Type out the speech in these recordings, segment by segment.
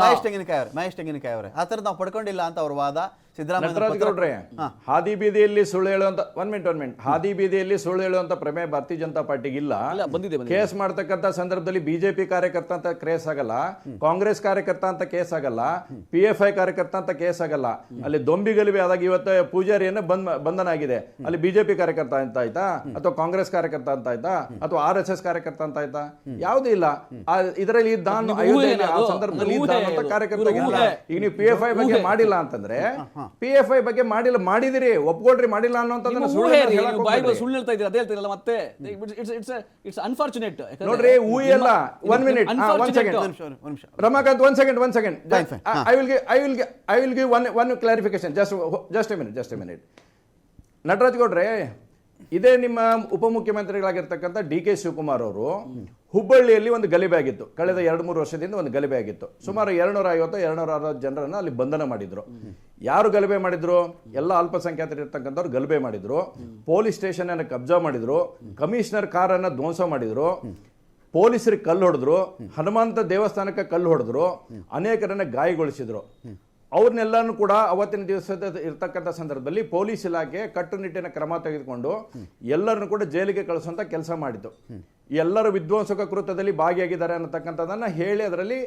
ಮಹೇಶ್ ತೆಂಗಿನಕಾಯಿ ಅವರೇ ಮಹೇಶ್ ತೆಂಗಿನಕಾಯಿ ಅವರೇ. ಆ ಥರದ್ದು ನಾವು ಪಡ್ಕೊಂಡಿಲ್ಲ ಅಂತ ಅವ್ರ ವಾದ. ನಟರಾಜ್ ಗೌಡ್ರೆ ಹಾದಿ ಬೀದಿಯಲ್ಲಿ ಸುಳ್ಳು ಹೇಳುವಂತ ಒನ್ ಮಿನಿಟ್ ಒನ್ ಮಿನಿಟ್ ಹಾದಿ ಬೀದಿಯಲ್ಲಿ ಸುಳ್ಳು ಹೇಳುವಂತ ಪ್ರಮೇಯ ಭಾರತೀಯ ಜನತಾ ಪಾರ್ಟಿಗೆ ಇಲ್ಲ. ಕೇಸ್ ಮಾಡ್ತಕ್ಕಂತ ಸಂದರ್ಭದಲ್ಲಿ ಬಿಜೆಪಿ ಕಾರ್ಯಕರ್ತ ಅಂತ ಕೇಸ್ ಆಗಲ್ಲ ಕಾಂಗ್ರೆಸ್ ಕಾರ್ಯಕರ್ತ ಅಂತ ಕೇಸ್ ಆಗಲ್ಲ ಪಿ ಎಫ್ ಐ ಕಾರ್ಯಕರ್ತ ಅಂತ ಕೇಸ್ ಆಗಲ್ಲ. ಅಲ್ಲಿ ದೊಂಬಿಗಲಿವೆ ಆದಾಗ ಇವತ್ತು ಪೂಜಾರಿಯನ್ನ ಬಂದ್ ಬಂಧನ ಆಗಿದೆ ಅಲ್ಲಿ ಬಿಜೆಪಿ ಕಾರ್ಯಕರ್ತ ಅಂತ ಆಯ್ತಾ? ಅಥವಾ ಕಾಂಗ್ರೆಸ್ ಕಾರ್ಯಕರ್ತ ಅಂತ ಆಯ್ತಾ? ಅಥವಾ ಆರ್ ಎಸ್ ಎಸ್ ಕಾರ್ಯಕರ್ತ ಅಂತ ಆಯ್ತಾ? ಯಾವುದೂ ಇಲ್ಲ. ಇದರಲ್ಲಿ ಆ ಸಂದರ್ಭದಲ್ಲಿ. ಕಾರ್ಯಕರ್ತ ಈಗ ನೀವು ಪಿ ಎಫ್ ಐ ಬಗ್ಗೆ ಮಾಡಿಲ್ಲ ಅಂತಂದ್ರೆ ಪಿ ಎಫ್ ಐ ಬಗ್ಗೆ ಮಾಡಿಲ್ಲ ಮಾಡಿದಿರಿ ಒಪ್ಕೊಳ್ರಿ ಮಾಡಿಲ್ಲ ಅನ್ನೋಂಥದ್ದನ್ನ ಸುಳ್ಳು ಊಹೆ ಹೇಳಕ್ ರೀ, ಹೋಗ್ಬೇಡ್ರಿ. ನೀವು ಬಾಯಿಗೆ ಸುಳ್ಳು ಹೇಳ್ತಾ ಇದ್ದೀರಾ? ಅದೇ ಹೇಳ್ತೀರಲ್ಲ ಮತ್ತೆ? ಇಟ್ಸ್ ಇಟ್ಸ್ ಇಟ್ಸ್ ಅನ್ಫಾರ್ಚುನೇಟ್ ನೋಡ್ರಿ ಊಹೆ ಅಲ್ಲ. ಒನ್ ಮಿನಿಟ್ ಒನ್ ಸೆಕೆಂಡ್ ಒಂದು ನಿಮಿಷ ಒಂದು ನಿಮಿಷ. Ramakant one second one second Fine, fine. ಹಾ. I will give I will I will give one one clarification just just a minute just a minute Nataraj ಗೌಡ್ರೆ ಇದೇ ನಿಮ್ಮ ಉಪಮುಖ್ಯಮಂತ್ರಿಗಳಾಗಿರ್ತಕ್ಕಂಥ ಡಿ ಕೆ ಶಿವಕುಮಾರ್ ಅವರು ಹುಬ್ಬಳ್ಳಿಯಲ್ಲಿ ಒಂದು ಗಲಿಬೆ ಆಗಿತ್ತು. ಕಳೆದ ಎರಡು ಮೂರು ವರ್ಷದಿಂದ ಒಂದು ಗಲಿಬೆ ಆಗಿತ್ತು. ಸುಮಾರು ಎರಡ್ನೂರ ಐವತ್ತು, ಎರಡ್ನೂರ ಅರವತ್ತು ಜನರನ್ನು ಅಲ್ಲಿ ಬಂಧನ ಮಾಡಿದ್ರು. ಯಾರು ಗಲಭೆ ಮಾಡಿದ್ರು? ಎಲ್ಲ ಅಲ್ಪಸಂಖ್ಯಾತರು ಇರ್ತಕ್ಕಂಥವ್ರು ಗಲಭೆ ಮಾಡಿದ್ರು. ಪೊಲೀಸ್ ಸ್ಟೇಷನ್ ಅನ್ನು ಕಬ್ಜಾ ಮಾಡಿದ್ರು. ಕಮಿಷನರ್ ಕಾರನ್ನು ಧ್ವಂಸ ಮಾಡಿದ್ರು. ಪೊಲೀಸರಿಗೆ ಕಲ್ಲು ಹೊಡೆದ್ರು. ಹನುಮಂತ ದೇವಸ್ಥಾನಕ್ಕೆ ಕಲ್ಲು ಹೊಡೆದ್ರು. ಅನೇಕರನ್ನ ಗಾಯಗೊಳಿಸಿದ್ರು. ಅವ್ರನ್ನೆಲ್ಲನೂ ಕೂಡ ಅವತ್ತಿನ ದಿವಸದ ಇರ್ತಕ್ಕಂಥ ಸಂದರ್ಭದಲ್ಲಿ ಪೊಲೀಸ್ ಇಲಾಖೆ ಕಟ್ಟುನಿಟ್ಟಿನ ಕ್ರಮ ತೆಗೆದುಕೊಂಡು ಎಲ್ಲರನ್ನು ಕೂಡ ಜೈಲಿಗೆ ಕಳಿಸುವಂತ ಕೆಲಸ ಮಾಡಿತು ಎಲ್ಲರೂ ವಿಧ್ವಂಸಕ ಕೃತ್ಯದಲ್ಲಿ ಭಾಗಿಯಾಗಿದ್ದಾರೆ ಅನ್ನತಕ್ಕಂಥದ್ದನ್ನು ಹೇಳಿ ಅದರಲ್ಲಿ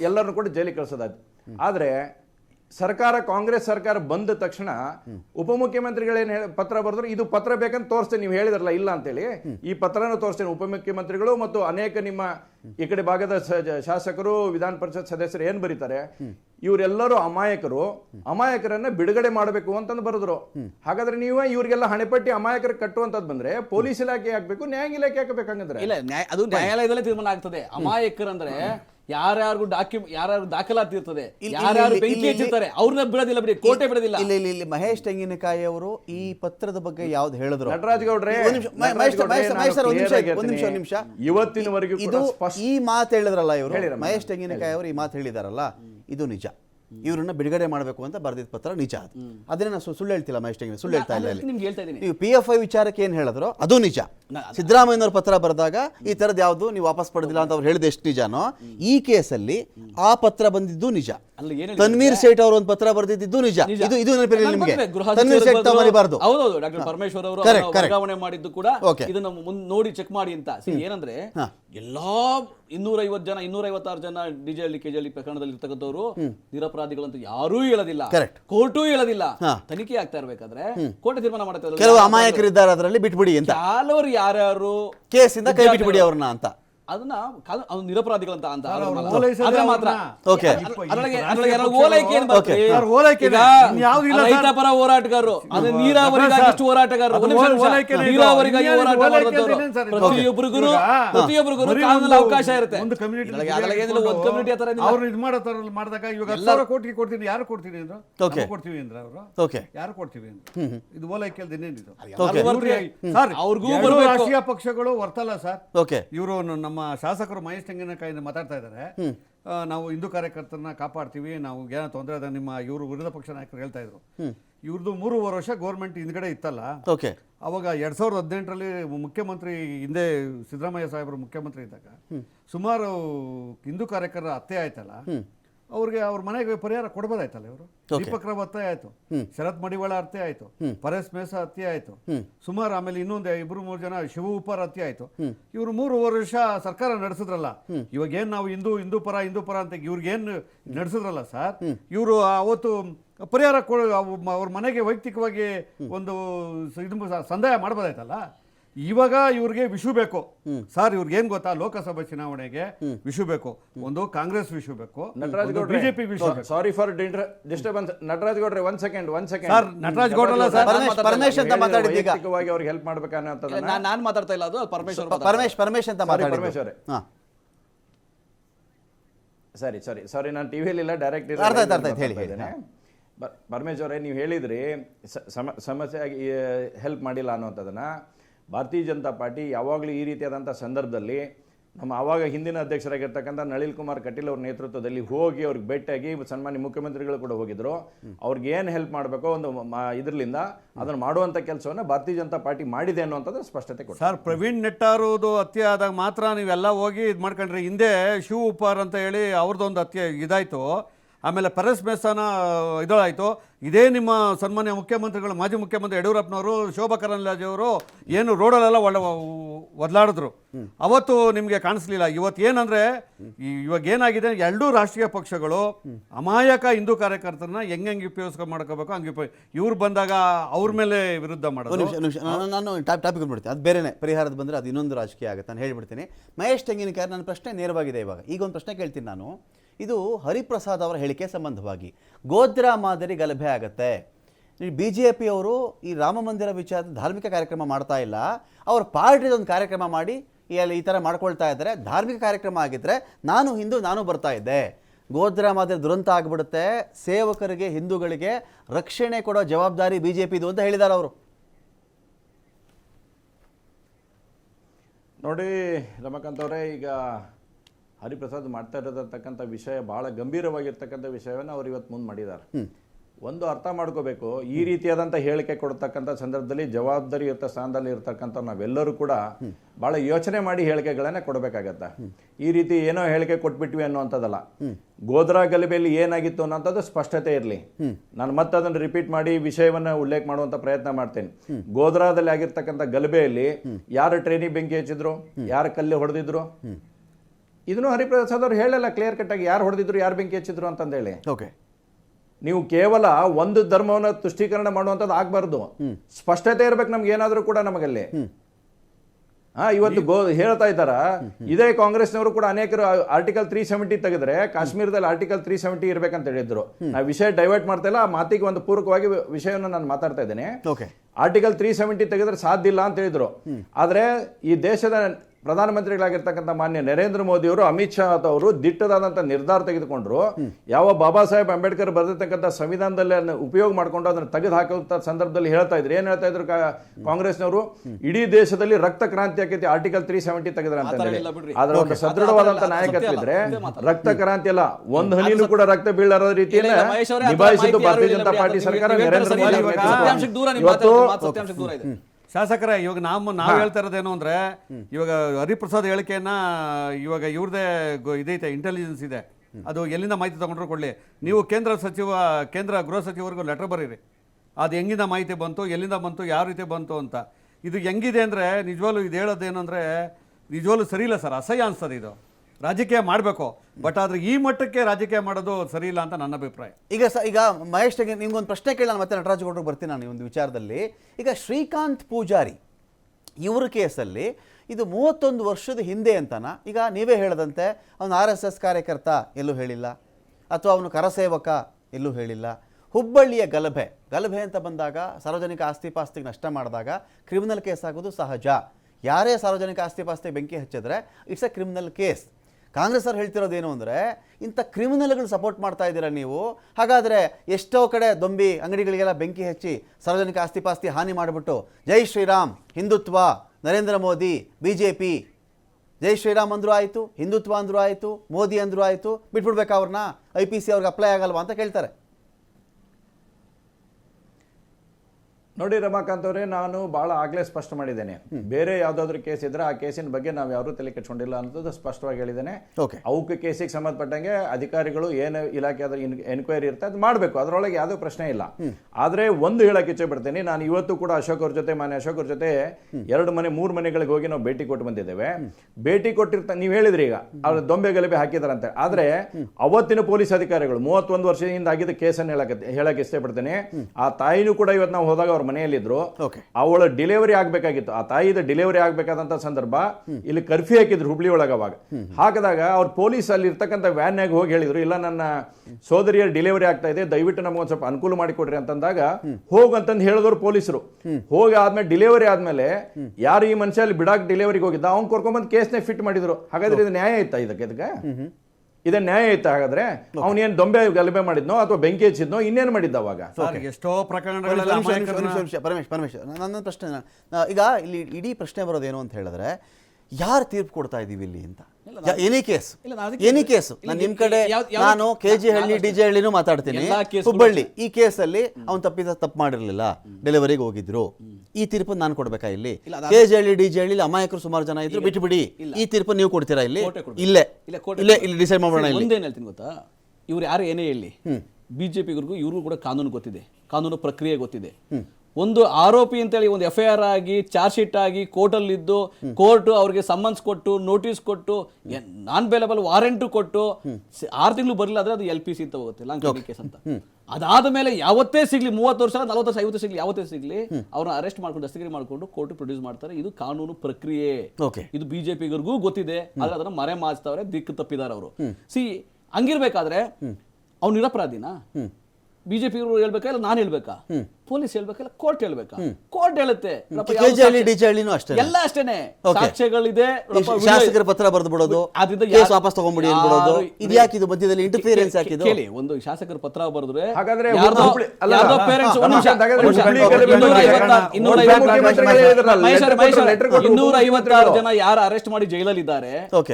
ಎಲ್ಲರನ್ನು ಕೂಡ ಜೈಲಿಗೆ ಕಳಿಸೋದಾಯ್ತು. ಆದ್ರೆ ಸರ್ಕಾರ ಕಾಂಗ್ರೆಸ್ ಸರ್ಕಾರ ಬಂದ ತಕ್ಷಣ ಉಪಮುಖ್ಯಮಂತ್ರಿಗಳೇನು ಪತ್ರ ಬರೆದ್ರು ಇದು ಪತ್ರ ಬೇಕಂತ ತೋರಿಸ್ತೇನೆ ನೀವು ಹೇಳಿದ್ರಲ್ಲ ಇಲ್ಲ ಅಂತೇಳಿ. ಈ ಪತ್ರನ ತೋರಿಸ್ತೇನೆ ಉಪಮುಖ್ಯಮಂತ್ರಿಗಳು ಮತ್ತು ಅನೇಕ ನಿಮ್ಮ ಈ ಕಡೆ ಭಾಗದ ಶಾಸಕರು ವಿಧಾನ ಪರಿಷತ್ ಸದಸ್ಯರು ಏನ್ ಬರೀತಾರೆ? ಇವರೆಲ್ಲರೂ ಅಮಾಯಕರು. ಅಮಾಯಕರನ್ನ ಬಿಡುಗಡೆ ಮಾಡಬೇಕು ಅಂತಂದು ಬರೆದ್ರು. ಹಾಗಾದ್ರೆ ನೀವೇ ಇವರಿಗೆಲ್ಲ ಹಣೆಪಟ್ಟಿ ಅಮಾಯಕರು ಕಟ್ಟುವಂತದ್ ಬಂದ್ರೆ ಪೊಲೀಸ್ ಇಲಾಖೆ ಹಾಕ್ಬೇಕು ನ್ಯಾಯ ಇಲಾಖೆ ಹಾಕಬೇಕಂಗಂದ್ರೆ ಇಲ್ಲ ಅದು ನ್ಯಾಯಾಲಯದಲ್ಲೇ ತೀರ್ಮಾನ ಆಗ್ತದೆ. ಅಮಾಯಕರಂದ್ರೆ ಯಾರ್ಯಾರಿಗೂ ಡಾಕ್ಯು ಯಾರ್ಯಾರು ದಾಖಲಾತಿ ಇರ್ತದೆ ಇಲ್ಲಿ- ಯಾರ್ಯಾರು ಬೆಂಕಿ ಹಚ್ಚಿರ್ತಾರೆ ಅವ್ರನ್ನ ಬಿಡೋದಿಲ್ಲ ಬಿಡಿ ಕೋಟೆ ಬಿಡೋದಿಲ್ಲ. ಇಲ್ಲಿ ಇಲ್ಲಿ ಇಲ್ಲಿ ಮಹೇಶ್ ತೆಂಗಿನಕಾಯಿ ಅವರು ಈ ಪತ್ರದ ಬಗ್ಗೆ ಯಾವ್ದು ಹೇಳಿದ್ರು? ನಟರಾಜ್ ಗೌಡ್ರೆ ಒಂದ್ ನಿಮಿಷ, ನಿಮಿಷ ಇವತ್ತಿನವರೆಗೂ ಇದು ಈ ಮಾತು ಹೇಳಿದ್ರಲ್ಲ ಇವರು. ಮಹೇಶ್ ತೆಂಗಿನಕಾಯಿ ಅವರು ಈ ಮಾತು ಹೇಳಿದಾರಲ್ಲ ಇದು ನಿಜ. ಇವ್ರನ್ನ ಬಿಡುಗಡೆ ಮಾಡಬೇಕು ಅಂತ ಬರೆದಿದ್ದ ಪತ್ರ ನಿಜ ಅದು. ಅದನ್ನ ನಾನು ಸುಳ್ಳು ಹೇಳ್ತಿಲ್ಲ ಮಹೇಶ್ ಸುಳ್ಳು ಹೇಳ್ತಾ ಇಲ್ಲ ನಾನು ಇಲ್ಲಿ ನಿಮ್ಗೆ ಹೇಳ್ತಾ ಇದ್ದೀನಿ. ನೀವು ಪಿ ಎಫ್ ಐ ವಿಚಾರಕ್ಕೆ ಏನು ಹೇಳಿದ್ರು ಅದು ನಿಜ. ಸಿದ್ದರಾಮಯ್ಯನವ್ರ ಪತ್ರ ಬರೆದಾಗ ಈ ಥರದ್ದು ಯಾವುದು ನೀವು ವಾಪಸ್ ಪಡೆದಿಲ್ಲ ಅಂತ ಅವ್ರು ಹೇಳಿದ ಎಷ್ಟು ನಿಜನೋ ಈ ಕೇಸಲ್ಲಿ ಆ ಪತ್ರ ಬಂದಿದ್ದು ನಿಜ. ತನ್ವೀರ್ ಸೇಠ್ ಅವರು ಒಂದು ಪತ್ರ ಬರೆದಿದ್ದು ನಿಜ. ಇದು ಇದು ನೆನಪಿರಲಿ ನಿಮಗೆ. ತನ್ವೀರ್ ಸೇಠ್ ತಾವು. ಮರಿಬಾರ್ದು ಹೌದೌದು ಡಾಕ್ಟರ್ ಪರಮೇಶ್ವರ್ ಅವರು ವರ್ಗಾವಣೆ ಮಾಡಿದ್ದು ಕೂಡ. ಇದನ್ನ ಮುಂದ್ ನೋಡಿ ಚೆಕ್ ಮಾಡಿ ಅಂತ. ಏನಂದ್ರೆ. ಎಲ್ಲಾ ಇನ್ನೂರೈವತ್ತು ಜನ ಇನ್ನೂರೈವತ್ತಾರು ಜನ ಡಿಜೆಹಳ್ಳಿ ಹಳ್ಳಿ ಪ್ರಕರಣದಲ್ಲಿ ಇರ್ತಕ್ಕಂಥವ್ರು ನಿರಪರಾಧಿಗಳು ಅಂತ ಯಾರೂ ಹೇಳೋದಿಲ್ಲ Correct. ಕೋರ್ಟು ಹೇಳೋದಿಲ್ಲ. ತನಿಖೆ ಆಗ್ತಾ ಇರಬೇಕಾದ್ರೆ ಕೋರ್ಟ್ ತೀರ್ಮಾನ ಮಾಡುತ್ತೆ ಕೆಲವು ಅಮಾಯಕರಿದ್ದಾರೆ ಅದರಲ್ಲಿ ಬಿಟ್ಬಿಡಿ ಅಂತ. ಹಲವರು ಯಾರ್ಯಾರು ಕೇಸಿಂದ ಕೈ ಬಿಟ್ಬಿಡಿ ಅವ್ರನ್ನ ಅಂತ. ಅದನ್ನ ಅವ್ರು ನಿರಪರಾಧಿಗಳಂತ ಅಂತ ಮಾತ್ರ ಅದ್ರೊಳಗೆ ಓಲೈಕೆ ಏನ್ ರೈತ ಪರ ಹೋರಾಟಗಾರರು. ಅದು ನೀರಾವರಿಗಾಗಿ ಎಷ್ಟು ಹೋರಾಟಗಾರರು. ಅದು. ನೀರಾವರಿಗಾಗಿ ಹೋರಾಟ ಮಾಡಿದವರು ಪ್ರತಿಯೊಬ್ಬರಿಗೂ ಪ್ರತಿಯೊಬ್ಬರಿಗೂ ಕಾನೂನಲ್ಲಿ ಅವಕಾಶ ಇರುತ್ತೆ. ಒಂದು ಕಮ್ಯುನಿಟಿ ಒಂದು ಕಮ್ಯುನಿಟಿ ಆತರ. ಅವ್ರು ಇದು ಮಾಡೋ ಮಾಡಿದಾಗ ಇವಾಗ ಎಲ್ಲಾರು ಕೋಟಿಗೆ ಕೋಟಿ ಕೊಡ್ತೀನಿ. ಯಾರು ಕೊಡ್ತೀನಿ ಅಂದ್ರೆ? ಓಕೆ. ಕೊಡ್ತೀವಿ ಅಂದ್ರೆ ಅವರು. ಓಕೆ. ಯಾರು ಕೊಡ್ತೀವಿ ಅಂದ್ರೆ? ಇದು ಓಲೈಕೆ ಇನ್ನೇನಿದು. ಸರ್ ಅವ್ರಿಗೂ. ರಾಷ್ಟ್ರೀಯ ಪಕ್ಷಗಳು ವರ್ತಲ್ಲ ಸರ್. ಓಕೆ. ಇವರು ನಮ್ಮ ಶಾಸಕರು ಮಹೇಶ್ ತೆಂಗಿನಕಾಯಿಂದ ಮಾತಾಡ್ತಾ ಇದ್ದಾರೆ. ನಾವು ಹಿಂದೂ ಕಾರ್ಯಕರ್ತರನ್ನ ಕಾಪಾಡ್ತೀವಿ ನಾವು ಏನ ತೊಂದರೆ ಅದ ನಿಮ್ಮ ಇವರು ವಿರೋಧ ಪಕ್ಷ ನಾಯಕರು ಹೇಳ್ತಾ ಇದ್ರು. ಇವ್ರದ್ದು ಮೂರುವರೆ ವರ್ಷ ಗೌರ್ಮೆಂಟ್ ಹಿಂದ್ಗಡೆ ಇತ್ತಲ್ಲ. ಓಕೆ. ಅವಾಗ ಎರಡ್ ಸಾವಿರದ ಹದಿನೆಂಟರಲ್ಲಿ ಮುಖ್ಯಮಂತ್ರಿ ಹಿಂದೆ ಸಿದ್ದರಾಮಯ್ಯ ಸಾಹೇಬರು ಮುಖ್ಯಮಂತ್ರಿ ಇದ್ದಾಗ ಸುಮಾರು ಹಿಂದೂ ಕಾರ್ಯಕರ್ತರ ಹತ್ಯೆ ಆಯ್ತಲ್ಲ. ಅವ್ರಿಗೆ ಅವ್ರ ಮನೆಗೆ ಪರಿಹಾರ ಕೊಡ್ಬೋದಾಯ್ತಲ್ಲ ಇವರು. ದೀಪಕ್ ರಾವ್ ಹತ್ಯೆ ಆಯ್ತು. ಶರತ್ ಮಡಿವಾಳ ಹತ್ಯೆ ಆಯ್ತು. ಪರೇಶ್ ಮೇಸ ಹತ್ಯೆ ಆಯ್ತು. ಸುಮಾರು ಆಮೇಲೆ ಇನ್ನೊಂದು ಇಬ್ರು ಮೂರು ಜನ ಶಿವ ಉಪರ್ ಹತ್ಯೆ ಆಯ್ತು. ಇವರು ಮೂರು ವರ್ಷ ಸರ್ಕಾರ ನಡೆಸಿದ್ರಲ್ಲ. ಇವಾಗ ಏನ್ ನಾವು ಹಿಂದೂ ಹಿಂದೂ ಪರ ಹಿಂದೂ ಪರ ಅಂತ ಇವ್ರಿಗೇನ್ ನಡೆಸಿದ್ರಲ್ಲ ಸರ್? ಇವರು ಅವತ್ತು ಪರಿಹಾರ ಕೊ ಅವ್ರ ಮನೆಗೆ ವೈಯಕ್ತಿಕವಾಗಿ ಒಂದು ಇದು ಸಂದಾಯ ಮಾಡ್ಬೋದಾಯ್ತಲ್ಲ? ಇವಾಗ ಇವ್ರಿಗೆ ವಿಷು ಬೇಕು. ಸರ್ ಇವ್ರಿಗೆ ಏನ್ ಗೊತ್ತಾ? ಲೋಕಸಭಾ ಚುನಾವಣೆಗೆ ವಿಷು ಬೇಕು. ಒಂದು ಕಾಂಗ್ರೆಸ್ ವಿಷು ಬೇಕು. ನಟರಾಜ್ ಗೌಡ್ರೆ ಬಿಜೆಪಿ ವಿಷು ಬೇಕು. ಸಾರಿ ಫಾರ್ ಡಿಸ್ಟರ್ಬೆನ್ಸ್. ನಟರಾಜ್ ಗೌಡ್ರೆ ಒಂದ್ ಸೆಕೆಂಡ್ ಒಂದ್ second. Sir, Nataraj sir. Paramesh Paramesh ಅಂತ ಮಾತಾಡಿದ್ದೀಗ ವೈಯಕ್ತಿಕವಾಗಿ ಅವ್ರಿಗೆ ಹೆಲ್ಪ್ ಮಾಡ್ಬೇಕನ್ನೋದನ್ನ ನಾನು ನಾನು ಮಾತಾಡ್ತಾ ಇಲ್ಲ ಅದು ಪರಮೇಶ್ವರ ಪರಮೇಶ್ ಪರಮೇಶ್ ಅಂತ ಪರಮೇಶ್ ಅವರೇ. ಸರಿ ಸರಿ ಸಾರಿ ನಾನು ಟಿವಿಯಲ್ಲಿ ಇಲ್ಲ ಡೈರೆಕ್ಟ್ ಅರ್ಥ ಆಯ್ತು, ಅರ್ಥ ಆಯ್ತು, ಹೇಳಿ, ಹೇಳಿ. ಪರಮೇಶ್ ಅವರೇ ನೀವು ಹೇಳಿದ್ರಿ ಸಮಸ್ಯೆ ಆಗಿ ಹೆಲ್ಪ್ ಮಾಡಿಲ್ಲ ಅನ್ನೋಂಥದ್ದನ್ನ. ಭಾರತೀಯ ಜನತಾ ಪಾರ್ಟಿ ಯಾವಾಗಲೂ ಈ ರೀತಿಯಾದಂಥ ಸಂದರ್ಭದಲ್ಲಿ ನಮ್ಮ ಆವಾಗ ಹಿಂದಿನ ಅಧ್ಯಕ್ಷರಾಗಿರ್ತಕ್ಕಂಥ ನಳಿನ್ ಕುಮಾರ್ ಕಟೀಲ್ ಅವ್ರ ನೇತೃತ್ವದಲ್ಲಿ ಹೋಗಿ ಅವ್ರಿಗೆ ಭೇಟಿಯಾಗಿ ಸನ್ಮಾನ್ಯ ಮುಖ್ಯಮಂತ್ರಿಗಳು ಕೂಡ ಹೋಗಿದ್ರು. ಅವ್ರಿಗೆ ಏನು ಹೆಲ್ಪ್ ಮಾಡಬೇಕು ಒಂದು ಇದರಿಂದ ಅದನ್ನು ಮಾಡುವಂಥ ಕೆಲಸವನ್ನು ಭಾರತೀಯ ಜನತಾ ಪಾರ್ಟಿ ಮಾಡಿದೆ ಅನ್ನುವಂಥದ್ದು ಸ್ಪಷ್ಟತೆ ಕೊಡಿ ಸರ್, ಪ್ರವೀಣ್ ನೆಟ್ಟಾರುದು ಹತ್ಯೆ ಆದಾಗ ಮಾತ್ರ ನೀವೆಲ್ಲ ಹೋಗಿ ಇದು ಮಾಡ್ಕೊಂಡ್ರಿ. ಹಿಂದೆ ಶಿವ ಉಪ್ಪಾರ್ ಅಂತ ಹೇಳಿ ಅವ್ರದ್ದೊಂದು ಅತ್ಯ ಇದಾಯಿತು. ಆಮೇಲೆ ಪರೇಶ್ ಮೇಸ್ತಾನ ಇದಾಯಿತು. ಇದೇ ನಿಮ್ಮ ಸನ್ಮಾನ್ಯ ಮುಖ್ಯಮಂತ್ರಿಗಳು ಮಾಜಿ ಮುಖ್ಯಮಂತ್ರಿ ಯಡಿಯೂರಪ್ಪನವರು ಶೋಭಾ ಕರಂದ್ಲಾಜೆ ಅವರು ಏನು ರೋಡಲ್ಲೆಲ್ಲ ಒಳ್ಳೆ ಒದಲಾಡಿದ್ರು. ಅವತ್ತು ನಿಮಗೆ ಕಾಣಿಸ್ಲಿಲ್ಲ. ಇವತ್ತು ಏನಂದರೆ ಈ- ಇವಾಗ ಏನಾಗಿದೆ ಎರಡೂ ರಾಷ್ಟ್ರೀಯ ಪಕ್ಷಗಳು ಅಮಾಯಕ ಹಿಂದೂ ಕಾರ್ಯಕರ್ತರನ್ನ ಹೆಂಗೆ ಹೆಂಗೆ ಉಪಯೋಗ ಮಾಡ್ಕೋಬೇಕು ಹಂಗೆ ಉಪಯೋಗ ಇವ್ರು ಬಂದಾಗ ಅವ್ರ ಮೇಲೆ ವಿರುದ್ಧ ಮಾಡೋದು. ನಾನು ನಾನು ಟಾಪ್ ಟಾಪಿಕ್ ಬಿಡ್ತೀನಿ. ಅದು ಬೇರೆನೇ. ಪರಿಹಾರದ ಬಂದರೆ ಅದು ಇನ್ನೊಂದು ರಾಜಕೀಯ ಆಗುತ್ತೆ ನಾನು ಹೇಳಿಬಿಡ್ತೀನಿ. ಮಹೇಶ್ ತೆಂಗಿನಕಾಯಿ ನನ್ನ ಪ್ರಶ್ನೆ ನೇರವಾಗಿದೆ ಇವಾಗ. ಈಗ ಒಂದು ಪ್ರಶ್ನೆ ಕೇಳ್ತೀನಿ ನಾನು. ಇದು ಹರಿಪ್ರಸಾದ್ ಅವರ ಹೇಳಿಕೆ ಸಂಬಂಧವಾಗಿ. ಗೋದ್ರಾ ಮಾದರಿ ಗಲಭೆ ಆಗುತ್ತೆ. ಬಿ ಜೆ ಪಿಯವರು ಈ ರಾಮ ಮಂದಿರ ವಿಚಾರದ ಧಾರ್ಮಿಕ ಕಾರ್ಯಕ್ರಮ ಮಾಡ್ತಾ ಇಲ್ಲ. ಅವ್ರ ಪಾರ್ಟಿದೊಂದು ಕಾರ್ಯಕ್ರಮ ಮಾಡಿ ಈ ಥರ ಮಾಡ್ಕೊಳ್ತಾ ಇದ್ದಾರೆ. ಧಾರ್ಮಿಕ ಕಾರ್ಯಕ್ರಮ ಆಗಿದ್ದರೆ ನಾನು ಹಿಂದೂ, ನಾನು ಬರ್ತಾ ಇದ್ದೆ. ಗೋದ್ರಾ ಮಾದರಿ ದುರಂತ ಆಗಿಬಿಡುತ್ತೆ. ಸೇವಕರಿಗೆ, ಹಿಂದೂಗಳಿಗೆ ರಕ್ಷಣೆ ಕೊಡೋ ಜವಾಬ್ದಾರಿ ಬಿ ಜೆ ಪಿದು ಅಂತ ಹೇಳಿದ್ದಾರೆ ಅವರು. ನೋಡಿ ರಮಾಕಾಂತ್ ಅವರೇ, ಈಗ ಹರಿಪ್ರಸಾದ್ ಮಾಡ್ತಾ ಇರತಕ್ಕಂಥ ವಿಷಯ ಬಹಳ ಗಂಭೀರವಾಗಿರ್ತಕ್ಕಂಥ ವಿಷಯವನ್ನು ಅವ್ರು ಇವತ್ತು ಮುಂದೆ ಮಾಡಿದ್ದಾರೆ ಒಂದು ಅರ್ಥ ಮಾಡ್ಕೋಬೇಕು ಈ ರೀತಿಯಾದಂಥ ಹೇಳಿಕೆ ಕೊಡ್ತಕ್ಕಂಥ ಸಂದರ್ಭದಲ್ಲಿ ಜವಾಬ್ದಾರಿಯುತ ಸ್ಥಾನದಲ್ಲಿ ಇರ್ತಕ್ಕಂಥ ನಾವೆಲ್ಲರೂ ಕೂಡ ಬಹಳ ಯೋಚನೆ ಮಾಡಿ ಹೇಳಿಕೆಗಳನ್ನ ಕೊಡಬೇಕಾಗತ್ತೆ. ಈ ರೀತಿ ಏನೋ ಹೇಳಿಕೆ ಕೊಟ್ಬಿಟ್ವಿ ಅನ್ನುವಂಥದ್ದಲ್ಲ. ಗೋದ್ರಾ ಗಲಭೆಯಲ್ಲಿ ಏನಾಗಿತ್ತು ಅನ್ನೋಂಥದ್ದು ಸ್ಪಷ್ಟತೆ ಇರಲಿ. ನಾನು ಮತ್ತೆ ಅದನ್ನು ರಿಪೀಟ್ ಮಾಡಿ ವಿಷಯವನ್ನ ಉಲ್ಲೇಖ ಮಾಡುವಂಥ ಪ್ರಯತ್ನ ಮಾಡ್ತೇನೆ. ಗೋದ್ರಾದಲ್ಲಿ ಆಗಿರ್ತಕ್ಕಂಥ ಗಲಭೆಯಲ್ಲಿ ಯಾರು ಟ್ರೈನಿಗೆ ಬೆಂಕಿ ಹಚ್ಚಿದ್ರು? ಯಾರು ಕಲ್ಲಿ ಹೊಡೆದಿದ್ರು? ಇದನ್ನು ಹರಿಪ್ರಸಾದ್ ಅವ್ರು ಹೇಳಲ್ಲ ಕ್ಲಿಯರ್ ಕಟ್ ಆಗಿ ಯಾರು ಹೊಡೆದಿದ್ರು ಯಾರು ಬೆಂಕಿ ಹಚ್ಚಿದ್ರು ಅಂತಂದೇಳಿ. ಓಕೆ. ನೀವು ಕೇವಲ ಒಂದು ಧರ್ಮವನ್ನ ತುಷ್ಟೀಕರಣ ಮಾಡುವಂಥದ್ದು ಆಗ್ಬಾರ್ದು. ಸ್ಪಷ್ಟತೆ ಇರ್ಬೇಕು ನಮ್ಗೆ ಏನಾದರೂ ಕೂಡ ನಮಗಲ್ಲಿ. ಹಾ ಇವತ್ತು ಗೋ ಹೇಳ್ತಾ ಇದ್ದಾರ? ಇದೇ ಕಾಂಗ್ರೆಸ್ನವರು ಕೂಡ ಅನೇಕರು ಆರ್ಟಿಕಲ್ ತ್ರೀ ಸೆವೆಂಟಿ ತೆಗೆದ್ರೆ ಕಾಶ್ಮೀರದಲ್ಲಿ ಆರ್ಟಿಕಲ್ ತ್ರೀ ಸೆವೆಂಟಿ ಇರ್ಬೇಕಂತ ಹೇಳಿದ್ರು. ನಾ ವಿಷಯ ಡೈವರ್ಟ್ ಮಾಡ್ತಾ ಇಲ್ಲ ಆ ಮಾತಿಗೆ ಒಂದು ಪೂರಕವಾಗಿ ವಿಷಯವನ್ನು ನಾನು ಮಾತಾಡ್ತಾ ಇದ್ದೇನೆ. ಓಕೆ. ಆರ್ಟಿಕಲ್ ತ್ರೀ ಸೆವೆಂಟಿ ತೆಗೆದ್ರೆ ಸಾಧ್ಯ ಇಲ್ಲ ಅಂತ ಹೇಳಿದ್ರು. ಆದ್ರೆ ಈ ದೇಶದ ಪ್ರಧಾನಮಂತ್ರಿಗಳಾಗಿರ್ತಕ್ಕಂಥ ಮಾನ್ಯ ನರೇಂದ್ರ ಮೋದಿ ಅವರು ಅಮಿತ್ ಶಾ ಅವರು ದಿಟ್ಟದಾದಂಥ ನಿರ್ಧಾರ ತೆಗೆದುಕೊಂಡ್ರು. ಯಾವ ಬಾಬಾ ಸಾಹೇಬ್ ಅಂಬೇಡ್ಕರ್ ಬರೆದಿರ್ತಕ್ಕಂಥ ಸಂವಿಧಾನದಲ್ಲಿ ಅದನ್ನು ಉಪಯೋಗ ಮಾಡಿಕೊಂಡು ಅದನ್ನು ತೆಗೆದು ಹಾಕುವಂಥ ಸಂದರ್ಭದಲ್ಲಿ ಹೇಳ್ತಾ ಇದ್ರು. ಏನು ಹೇಳ್ತಾ ಇದ್ರು ಕಾಂಗ್ರೆಸ್ನವರು? ಇಡೀ ದೇಶದಲ್ಲಿ ರಕ್ತ ಕ್ರಾಂತಿ ಆಕೈತಿ ಆರ್ಟಿಕಲ್ ತ್ರೀ ಸೆವೆಂಟಿ ತೆಗೆದ್ರ ಅಂತ ಹೇಳಿ ಇಲ್ಲ ಒಂದು ಸದೃಢವಾದಂತ ಸತ್ಯ ನಾಯಕತ್ವ ಇದ್ರೆ ರಕ್ತ ಕ್ರಾಂತಿ ಅಲ್ಲ ಒಂದು ಹನಿನೂ ಕೂಡ ರಕ್ತ ಬೀಳಾರ ರೀತಿಯಲ್ಲಿ ನಿಭಾಯಿಸಿದ್ದು ಭಾರತೀಯ ಜನತಾ ಪಾರ್ಟಿ ಸರ್ಕಾರ ನರೇಂದ್ರ ಮೋದಿ ಇವತ್ತು ಶಾಸಕರೇ ಇವಾಗ ನಾವು ನಾವು ಹೇಳ್ತಾ ಇರೋದೇನು ಅಂದ್ರೆ ಇವಾಗ ಹರಿಪ್ರಸಾದ್ ಹೇಳಿಕೆಯನ್ನ ಇವಾಗ ಇವ್ರದೇ ಇದೈತೆ ಇಂಟೆಲಿಜೆನ್ಸ್ ಇದೆ. ಅದು ಎಲ್ಲಿಂದ ಮಾಹಿತಿ ತಗೊಂಡ್ರು ಕೊಡ್ಲಿ? ನೀವು ಕೇಂದ್ರ ಸಚಿವ ಕೇಂದ್ರ ಗೃಹ ಸಚಿವರಿಗೂ ಲೆಟರ್ ಬರೀರಿ. ಅದು ಹೆಂಗಿಂದ ಮಾಹಿತಿ ಬಂತು ಎಲ್ಲಿಂದ ಬಂತು ಯಾವ ರೀತಿ ಬಂತು ಅಂತ. ಇದು ಹೆಂಗಿದೆ ಅಂದ್ರೆ ನಿಜವಾಗ್ಲೂ ಇದು ಹೇಳೋದೇನು ಅಂದ್ರೆ ನಿಜವಾಗ್ಲೂ ಸರಿ ಇಲ್ಲ ಸರ್ ಅಸಹ್ಯ ಅನ್ಸ್ತದೆ ಇದು. ರಾಜಕೀಯ ಮಾಡಬೇಕು. ಬಟ್ ಆದರೆ ಈ ಮಟ್ಟಕ್ಕೆ ರಾಜಕೀಯ ಮಾಡೋದು ಸರಿ ಇಲ್ಲ ಅಂತ ನನ್ನ ಅಭಿಪ್ರಾಯ. ಈಗ ಸ, ಈಗ ಮಹೇಶ್ ನಿಮ್ಗೊಂದು ಪ್ರಶ್ನೆ ಕೇಳಿ ನಾನು ಮತ್ತೆ ನಟರಾಜ್ ಗೌಡ್ರಿಗೆ ಬರ್ತೀನಿ ನಾನು ಈ ಒಂದು ವಿಚಾರದಲ್ಲಿ. ಈಗ ಶ್ರೀಕಾಂತ್ ಪೂಜಾರಿ, ಇವ್ರ ಕೇಸಲ್ಲಿ ಇದು ಮೂವತ್ತೊಂದು ವರ್ಷದ ಹಿಂದೆ ಅಂತನ, ಈಗ ನೀವೇ ಹೇಳದಂತೆ ಅವನು ಆರ್ ಎಸ್ ಎಸ್ ಕಾರ್ಯಕರ್ತ ಎಲ್ಲೂ ಹೇಳಿಲ್ಲ, ಅಥವಾ ಅವನು ಕರಸೇವಕ ಎಲ್ಲೂ ಹೇಳಿಲ್ಲ. ಹುಬ್ಬಳ್ಳಿಯ ಗಲಭೆ ಗಲಭೆ ಅಂತ ಬಂದಾಗ ಸಾರ್ವಜನಿಕ ಆಸ್ತಿಪಾಸ್ತಿಗೆ ನಷ್ಟ ಮಾಡಿದಾಗ ಕ್ರಿಮಿನಲ್ ಕೇಸ್ ಆಗೋದು ಸಹಜ. ಯಾರೇ ಸಾರ್ವಜನಿಕ ಆಸ್ತಿ ಪಾಸ್ತಿಗೆ ಬೆಂಕಿ ಹಚ್ಚಿದ್ರೆ it's a criminal case Congress ಅವ್ರು ಹೇಳ್ತಿರೋದೇನು ಅಂದರೆ, ಇಂಥ ಕ್ರಿಮಿನಲ್ಗಳು ಸಪೋರ್ಟ್ ಮಾಡ್ತಾ ಇದ್ದೀರಾ ನೀವು? ಹಾಗಾದರೆ ಎಷ್ಟೋ ಕಡೆ ದೊಂಬಿ ಅಂಗಡಿಗಳಿಗೆಲ್ಲ ಬೆಂಕಿ ಹಚ್ಚಿ ಸಾರ್ವಜನಿಕ ಆಸ್ತಿ ಪಾಸ್ತಿ ಹಾನಿ ಮಾಡಿಬಿಟ್ಟು ಜೈ Shriram, Hindutva, Narendra Modi B J P ಜೈ ಶ್ರೀರಾಮ್ ಅಂದರೂ ಆಯಿತು, ಹಿಂದುತ್ವ ಅಂದರೂ ಆಯಿತು, ಮೋದಿ ಅಂದರೂ ಆಯಿತು, ಬಿಟ್ಬಿಡ್ಬೇಕಾ ಅವ್ರನ್ನ? ಐ ಪಿ ಸಿ ಅವ್ರಿಗೆ ಅಪ್ಲೈ ಆಗಲ್ವಾ ಅಂತ ಕೇಳ್ತಾರೆ. ನೋಡಿ ರಮಾಕಾಂತ್ ಅವರೇ ನಾನು ಬಹಳ ಆಗ್ಲೇ ಸ್ಪಷ್ಟ ಮಾಡಿದ್ದೇನೆ. ಬೇರೆ ಯಾವ್ದಾದ್ರು ಕೇಸ್ ಇದ್ರೆ ಆ ಕೇಸಿನ ಬಗ್ಗೆ ನಾವು ಯಾರು ತಲೆ ಕೆಡ್ಸ್ಕೊಂಡಿಲ್ಲ ಅನ್ನೋದು ಸ್ಪಷ್ಟವಾಗಿ ಹೇಳಿದ್ದೇನೆ. ಅವಕ್ಕೆ ಕೇಸಿಗೆ ಸಂಬಂಧಪಟ್ಟಂಗೆ ಅಧಿಕಾರಿಗಳು ಏನು ಇಲಾಖೆ ಅದ್ರ ಎನ್ಕ್ವೈರಿ ಇರುತ್ತೆ ಅದು ಮಾಡಬೇಕು. ಅದರೊಳಗೆ ಯಾವುದೋ ಪ್ರಶ್ನೆ ಇಲ್ಲ. ಆದ್ರೆ ಒಂದು ಹೇಳಕ್ಕೆ ಇಚ್ಛೆ ಬಿಡ್ತೇನೆ ನಾನು ಇವತ್ತು ಕೂಡ ಅಶೋಕ್ ಅವ್ರ ಜೊತೆ ಮಾನ್ಯ ಅಶೋಕ್ ಅವ್ರ ಜೊತೆ ಎರಡು ಮನೆ ಮೂರು ಮನೆಗಳಿಗೆ ಹೋಗಿ ನಾವು ಭೇಟಿ ಕೊಟ್ಟು ಬಂದಿದ್ದೇವೆ. ಭೇಟಿ ಕೊಟ್ಟಿರ್ತ ನೀವು ಹೇಳಿದ್ರಿ ಈಗ. ಅವ್ರ ದೊಂಬೆ ಗಲಭೆ ಹಾಕಿದಾರಂತೆ. ಆದ್ರೆ ಅವತ್ತಿನ ಪೊಲೀಸ್ ಅಧಿಕಾರಿಗಳು ಮೂವತ್ತೊಂದು ವರ್ಷದಿಂದ ಆಗಿದ್ದ ಕೇಸನ್ನು ಹೇಳಕ್ಕೆ ಹೇಳಕ್ಕೆ ಇಷ್ಟಪಡ್ತೇನೆ ಆ ತಾಯಿನೂ ಕೂಡ ಇವತ್ತು ನಾವು ಹೋದಾಗ ಅವ್ರ ಮನೆಯಲ್ಲಿದ್ರು ಅವಳು ಡಿಲಿವರಿ ಆಗ್ಬೇಕಾಗಿತ್ತು. ಆ ತಾಯಿದ ಡಿಲಿವರಿ ಆಗ್ಬೇಕಾದಂತ ಸಂದರ್ಭ ಇಲ್ಲಿ ಕರ್ಫ್ಯೂ ಹಾಕಿದ್ರು ಹುಬ್ಳಿ ಒಳಗ ಅವಾಗ. ಹಾಕಿದಾಗ ಅವ್ರ ಪೊಲೀಸ್ ಅಲ್ಲಿ ಇರ್ತಕ್ಕಂಥ ವ್ಯಾನ್ಯಾಗ ಹೋಗಿ ಹೇಳಿದ್ರು ಇಲ್ಲ ನನ್ನ ಸೋದರಿಯ ಡಿಲಿವರಿ ಆಗ್ತಾ ಇದೆ ದಯವಿಟ್ಟು ನಮ್ಗೆ ಒಂದ್ ಸ್ವಲ್ಪ ಅನುಕೂಲ ಮಾಡಿಕೊಡ್ರಿ ಅಂತಂದಾಗ ಹೋಗಂತಂದು ಹೇಳಿದ್ರು ಪೊಲೀಸರು ಹೋಗಿ ಆದ್ಮೇಲೆ ಡಿಲಿವರಿ ಆದ್ಮೇಲೆ ಯಾರು ಈ ಮನುಷ್ಯ ಅಲ್ಲಿ ಬಿಡಾಕ್ ಡಿಲಿವರಿಗೆ ಹೋಗಿದ್ದ ಅವ್ನು ಕರ್ಕೊಂಡ್ಬಂದು ಕೇಸ್ನೇ ಫಿಟ್ ಮಾಡಿದ್ರು. ಹಾಗಾದ್ರೆ ಇದು ನ್ಯಾಯ ಇತ್ತಾ ಇದಕ್ಕೆ ಇದಕ್ಕೆ? ಇದೇ ನ್ಯಾಯ ಇತ್ತು ಹಾಗಾದ್ರೆ ಅವನೇನು ದೊಂಬೆ ಗಲಭೆ ಮಾಡಿದ್ನೋ ಅಥವಾ ಬೆಂಕಿ ಹಚ್ಚಿದ್ನೋ ಇನ್ನೇನು ಮಾಡಿದ್ದ ಅವಾಗ ಸರ್ ಎಷ್ಟೋ ಪ್ರಕರಣ ಪ್ರಕರಣಗಳಲ್ಲಿ ಪರಮೇಶ್ ನನ್ನ ಪ್ರಶ್ನೆ ಈಗ ಇಲ್ಲಿ ಇಡೀ ಪ್ರಶ್ನೆ ಬರೋದೇನು ಅಂತ ಹೇಳಿದ್ರೆ ಯಾರು ತೀರ್ಪು ಕೊಡ್ತಾ ಇದ್ದೀವಿ ಇಲ್ಲಿ ಅಂತ? Any case. Any case. ನಾನು ನಿಮ್ ಕಡೆ ನಾನು K G Halli D J ಹಳ್ಳಿನೂ ಮಾತಾಡ್ತೀನಿ. ಹುಬ್ಬಳ್ಳಿ ಈ ಕೇಸಲ್ಲಿ ಅವ್ನು ತಪ್ಪಿದ ತಪ್ಪು ಮಾಡಿರ್ಲಿಲ್ಲ. ಡೆಲಿವರಿಗೆ ಹೋಗಿದ್ರು. ಈ ತೀರ್ಪು ನಾನು ಕೊಡ್ಬೇಕಾ ಇಲ್ಲಿ? K G Halli D J Halli ಅಮಾಯಕರು ಸುಮಾರು ಜನ ಇದ್ರು. ಬಿಟ್ಟು ಬಿಡಿ. ಈ ತೀರ್ಪು ನೀವು ಕೊಡ್ತೀರಾ ಇಲ್ಲಿ. ಇಲ್ಲೇ. ಇಲ್ಲ, ಇಲ್ಲೇ ಡಿಸೈಡ್ ಮಾಡೋಣ ಇಲ್ಲಿ. ಹೇಳ್ತೀನಿ ಗೊತ್ತಾ? ಇವ್ರು ಯಾರು ಏನೇ ಹೇಳಿ ಬಿಜೆಪಿಗರಿಗೂ ಇವ್ರಿಗೂ ಕೂಡ ಕಾನೂನು ಗೊತ್ತಿದೆ. ಕಾನೂನು ಪ್ರಕ್ರಿಯೆ ಗೊತ್ತಿದೆ. ಒಂದು ಆರೋಪಿ ಅಂತೇಳಿ ಒಂದು ಎಫ್ ಐ ಆರ್ ಆಗಿ ಚಾರ್ಜ್ ಶೀಟ್ ಆಗಿ ಕೋರ್ಟಲ್ಲಿದ್ದು ಕೋರ್ಟ್ ಅವ್ರಿಗೆ ಸಮ್ಮನ್ಸ್ ಕೊಟ್ಟು ನೋಟಿಸ್ ಕೊಟ್ಟು ನಾನ್ ಬೇಲೆಬಲ್ ವಾರೆಂಟ್ ಕೊಟ್ಟು ಆರು ತಿಂಗಳು ಬರಲಿಲ್ಲ ಅಂದ್ರೆ ಅದು ಎಲ್ ಪಿ ಸಿ ಅಂತ ಹೋಗುತ್ತೆ ಕೇಸ್ ಅಂತ. ಅದಾದ ಮೇಲೆ ಯಾವತ್ತೇ ಸಿಗ್ಲಿ ಮೂವತ್ತು ವರ್ಷ ನಲವತ್ತು ವರ್ಷ ಐವತ್ತು ಸಿಗ್ಲಿ ಯಾವತ್ತೇ ಸಿಗ್ಲಿ ಅವ್ರನ್ನ ಅರೆಸ್ಟ್ ಮಾಡ್ಕೊಂಡು ದಸ್ತಗಿರಿ ಮಾಡ್ಕೊಂಡು ಕೋರ್ಟ್ ಪ್ರೊಡ್ಯೂಸ್ ಮಾಡ್ತಾರೆ. ಇದು ಕಾನೂನು ಪ್ರಕ್ರಿಯೆ. ಇದು ಬಿಜೆಪಿಗರಿಗೂ ಗೊತ್ತಿದೆ. ಆದ್ರೆ ಅದನ್ನ ಮರೆ ಮಾಚ್ತವ್ರೆ ದಿಕ್ಕು ತಪ್ಪಿದಾರೆ ಅವರು. ಸಿ ಹಂಗಿರ್ಬೇಕಾದ್ರೆ ಅವ್ನು ನಿರಪರಾಧಿನಾ? ಬಿಜೆಪಿ ಹೇಳ್ಬೇಕಾ ಇಲ್ಲ ನಾನು ಹೇಳ್ಬೇಕಾ ಪೊಲೀಸ್ ಹೇಳ್ಬೇಕಾ ಇಲ್ಲ ಕೋರ್ಟ್ ಹೇಳ್ಬೇಕಾ ಕೋರ್ಟ್ ಹೇಳುತ್ತೆ ಅಷ್ಟೇ ಎಲ್ಲ ಅಷ್ಟೇನೆ ಸಾಕ್ಷ್ಯಗಳಿದೆ ಶಾಸಕರ ಪತ್ರ ಬರೆದು ಬಿಡೋದು ಅದರಿಂದ ವಾಪಸ್ ತಗೊಂಡ್ಬಿಡಿ ಅನ್ಬಿಡೋದು ಇದು ಯಾಕಿದು ಮಧ್ಯದಲ್ಲಿ ಇಂಟರ್ಫಿಯರೆನ್ಸ್ ಯಾಕಿದು ಕೇಳಿ ಒಂದು ಶಾಸಕರ ಪತ್ರ ಬರೆದ್ರೆ ಹಾಗಾದ್ರೆ ಯಾರ್ದೋ- ಹಾಗಾದ್ರೆ ಒಂದ್ ನಿಮಿಷ. ಇನ್ನೂರ ಐವತ್ತಾರು-. ಜನ ಯಾರು ಅರೆಸ್ಟ್ ಮಾಡಿ ಜೈಲಲ್ಲಿ ಇದ್ದಾರೆ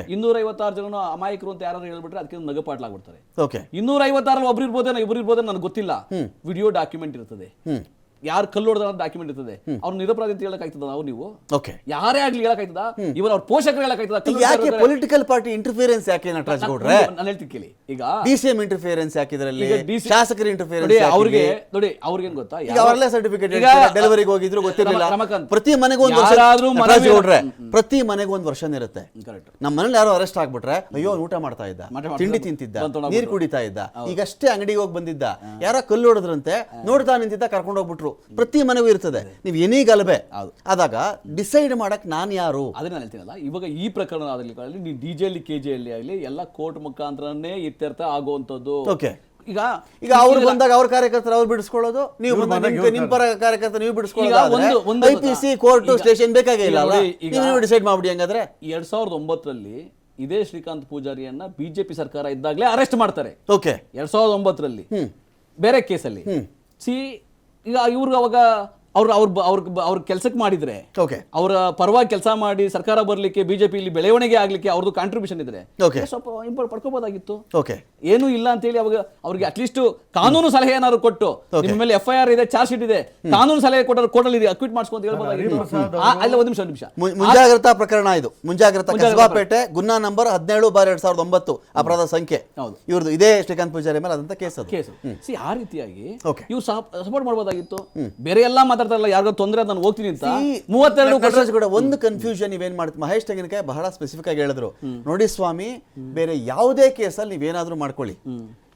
ಇನ್ನೂರ ಐವತ್ತಾರು ಜನ ಅಮಾಯಕರು ಅಂತ ಯಾರು ಹೇಳ್ಬಿಟ್ರೆ ಅದಕ್ಕೆ ನಗಪಾಟ್ಲಾಗ್ಬಿಡ್ತಾರೆ ಓಕೆ ಇನ್ನೂರ ಐವತ್ತಾರು ಒಬ್ರು ಇರ್ಬೋದೇನೋ ಇಬ್ರು ಇರ್ಬೋದೇನೋ ನನಗೆ ಗೊತ್ತಿಲ್ಲ. ವಿಡಿಯೋ ಡಾಕ್ಯುಮೆಂಟ್ ಇರ್ತದೆ. ಯಾರು ಕಲ್ಲು ಹೊಡೆದ ಡಾಕ್ಯುಮೆಂಟ್ ಇರ್ತದೆ. ಅವ್ರು ನಿರಪರಾಧಿ ಅಂತ ಹೇಳಕ್ಕಾಗ್ತದ ನಾವು ನೀವು? ಓಕೆ. ಯಾರೇ ಆಗ್ಲಿ ಹೇಳಕ್ಕಾಯ್ತದ ಇವನ್ ಅವ್ರ ಪೋಷಕರು ಹೇಳಕ್ಕಾಯ್ತದ ಕಲ್ಲು ಯಾಕೆ ಪೊಲಿಟಿಕಲ್ ಪಾರ್ಟಿ ಇಂಟರ್ಫಿಯರೆನ್ಸ್ ಯಾಕೆ ನಟರಾಜ್ ಗೌಡ್ರೆ? ನಾನು ಹೇಳ್ತೀನಿ ಕೇಳಿ. ಈಗ ಡಿ ಸಿ ಎಂ ಇಂಟರ್ಫಿಯರೆನ್ಸ್ ಯಾಕೆ ಇದರಲ್ಲಿ? ಈಗ DC ಶಾಸಕರ ಇಂಟರ್ಫಿಯರೆನ್ಸ್ ಅವ್ರಿಗೆ ನೋಡಿ ಅವ್ರಿಗೇನ್ ಗೊತ್ತಾ? ಈಗ ಅವರಲ್ಲೇ ಸರ್ಟಿಫಿಕೇಟ್ ಡೆಲಿವರಿಗೆ ಹೋಗಿದ್ರು ಗೊತ್ತಿರಲಿಲ್ಲ. ಪ್ರತಿ ಮನೆಗೂ ಒಂದು ವರ್ಷ ನಟರಾಜ್ ಗೌಡ್ರೆ ಪ್ರತಿ ಮನೆಗೂ ಒಂದು ವರ್ಷ ಇರುತ್ತೆ. ನಮ್ಮ ಮನೇಲಿ ಯಾರೋ ಅರೆಸ್ಟ್ ಆಗ್ಬಿಟ್ರೆ ಅಯ್ಯೋ ಊಟ ಮಾಡ್ತಾ ಇದ್ದ ತಿಂಡಿ ತಿಂತಿದ್ದ ನೀರು ಕುಡಿತಾ ಇದ್ದ ಈಗಷ್ಟೇ ಅಂಗಡಿಗೆ ಹೋಗಿ ಬಂದಿದ್ದ ಯಾರೋ ಕಲ್ಲು ಹೊಡೆದ್ರಂತೆ ನೋಡ್ತಾ ನಿಂತಿದ್ದ ಕರ್ಕೊಂಡು ಹೋಗ್ಬಿಟ್ರು. ಪ್ರತಿ ಮನೆಗೂ ಇರ್ತದೆ. ನೀವು ಎನಿ ಗಲಭೆ ಆದಾಗ ಡಿಸೈಡ್ ಮಾಡಕ್ ನಾನು ಯಾರು? ಅದನ್ನ ನಾನು ಹೇಳ್ತೀನಲ್ಲ ಇವಾಗ ಈ ಪ್ರಕರಣ ಆಗಲಿ ನೀವು ಡಿ ಜೆ ಅಲ್ಲಿ ಕೆ ಜೆ ಅಲ್ಲಿ ಆಗಲಿ ಎಲ್ಲ ಕೋರ್ಟ್ ಮುಖಾಂತರನೇ ಇತ್ಯರ್ಥ ಆಗುವಂಥದ್ದು. ಓಕೆ ಈಗ ಈಗ ಅವ್ರು ಬಂದಾಗ ಅವ್ರ ಕಾರ್ಯಕರ್ತರು ಅವ್ರು ಬಿಡಿಸ್ಕೊಳ್ಳೋದು ನೀವು ಬಂದಾಗ ನಿಮ್- ನಿಮ್ ಪರ ಕಾರ್ಯಕರ್ತರು ನೀವು ಬಿಡಿಸ್ಕೊಳ್ಳೋದು I P C court station ಬೇಕಾಗಿಲ್ಲ ಅಲ್ಲ? ಈಗ- ನೀವು ಡಿಸೈಡ್ ಮಾಡ್ಬಿಡಿ ಹಂಗಾದ್ರೆ. ಎರಡ್ ಸಾವಿರದ ಒಂಬತ್ತರಲ್ಲಿ ಇದೇ ಶ್ರೀಕಾಂತ್ ಪೂಜಾರಿಯನ್ನ ಬಿಜೆಪಿ ಸರ್ಕಾರ ಇದ್ದಾಗಲೇ ಅರೆಸ್ಟ್ ಮಾಡ್ತಾರೆ. ಓಕೆ ಎರಡ್ ಸಾವಿರದ ಒಂಬತ್ತರಲ್ಲಿ. ಬೇರೆ ಕೇಸಲ್ಲಿ ಸಿ ಈಗ ಇವ್ರಿಗೆ ಅವಾಗ ಅವ್ರು ಅವ್ರ ಅವ್ರ ಅವ್ರ ಕೆಲಸಕ್ಕೆ ಮಾಡಿದ್ರೆ ಓಕೆ ಅವರ ಪರವಾಗಿ ಕೆಲಸ ಮಾಡಿ ಸರ್ಕಾರ ಬರಲಿಕ್ಕೆ ಬಿಜೆಪಿ ಇಲ್ಲಿ ಬೆಳವಣಿಗೆ ಆಗಲಿಕ್ಕೆ ಅವ್ರದ್ದು ಕಾಂಟ್ರಿಬ್ಯೂಷನ್ ಇದ್ರೆ. ಸ್ವಲ್ಪ ಇಂಪಾರ್ಟ್ ಪಡ್ಕೋಬೋದಾಗಿತ್ತು. ಓಕೆ ಏನೂ ಇಲ್ಲ ಅಂತ ಹೇಳಿ ಅವಾಗ ಅವ್ರಿಗೆ ಅಟ್ಲೀಸ್ಟ್ ಕಾನೂನು ಸಲಹೆ ಏನಾದ್ರು ಕೊಟ್ಟು. ನಿಮ್ಮ ಮೇಲೆ ಎಫ್ ಐ ಆರ್ ಇದೆ ಚಾರ್ಜ್ ಶೀಟ್ ಇದೆ ಕಾನೂನು ಸಲಹೆ ಕೊಟ್ಟರು ಕೋರ್ಟಲ್ಲಿ ಇದೆ ಅಕ್ವಿಟ್ ಮಾಡಿಸ್ಕೊಂತ ಹೇಳ್ಬೋದಾಗಿತ್ತು. ಒಂದು ಅಲ್ಲ ಒಂದ್ ನಿಮಿಷ ಒಂದ್ ನಿಮಿಷ. ಮುಂಜಾಗ್ರತಾ ಪ್ರಕರಣ ಇದು. ಮುಂಜಾಗ್ರತಾ ಕಸಬಾಪೇಟೆ ಗುನ್ನಾ ನಂಬರ್ ಹದಿನೇಳು ಬಾರ್ ಎರಡ್ ಸಾವಿರದ ಒಂಬತ್ತು ಅಪರಾಧ ಸಂಖ್ಯೆ. ಹೌದು. ಇವ್ರದ್ದು ಇದೇ ಶ್ರೀಕಾಂತ್ ಪೂಜಾರಿ ಮೇಲೆ ಅದಂತ ಕೇಸ್ ಅದು. ಕೇಸ್ ಸಿ ಆ ರೀತಿಯಾಗಿ. ಇವ್ರು ಸಪೋರ್ಟ್ ಮಾಡ್ಬೋದಾಗಿತ್ತು. ಬೇರೆ ಎಲ್ಲಾ ಮಾತಾಡ್ತಾರಲ್ಲ ಯಾರಿಗೋ ತೊಂದರೆ ನಾನು ಹೋಗ್ತೀನಿ ಅಂತ? ಮೂವತ್ತೆರಡು ನಟರಾಜ್ ಕೂಡ ಒಂದು ಕನ್ಫ್ಯೂಷನ್ ನೀವೇನ್ ಮಾಡ್ತೀವಿ ಮಹೇಶ್ ತೆಂಗಿನಕಾಯಿ ಬಹಳ ಸ್ಪೆಸಿಫಿಕ್ ಆಗಿ ಹೇಳಿದ್ರು. ನೋಡಿ ಸ್ವಾಮಿ ಬೇರೆ ಯಾವುದೇ ಕೇಸಲ್ಲಿ ನೀವೇನಾದ್ರೂ ಮಾಡ್ಕೊಳ್ಳಿ.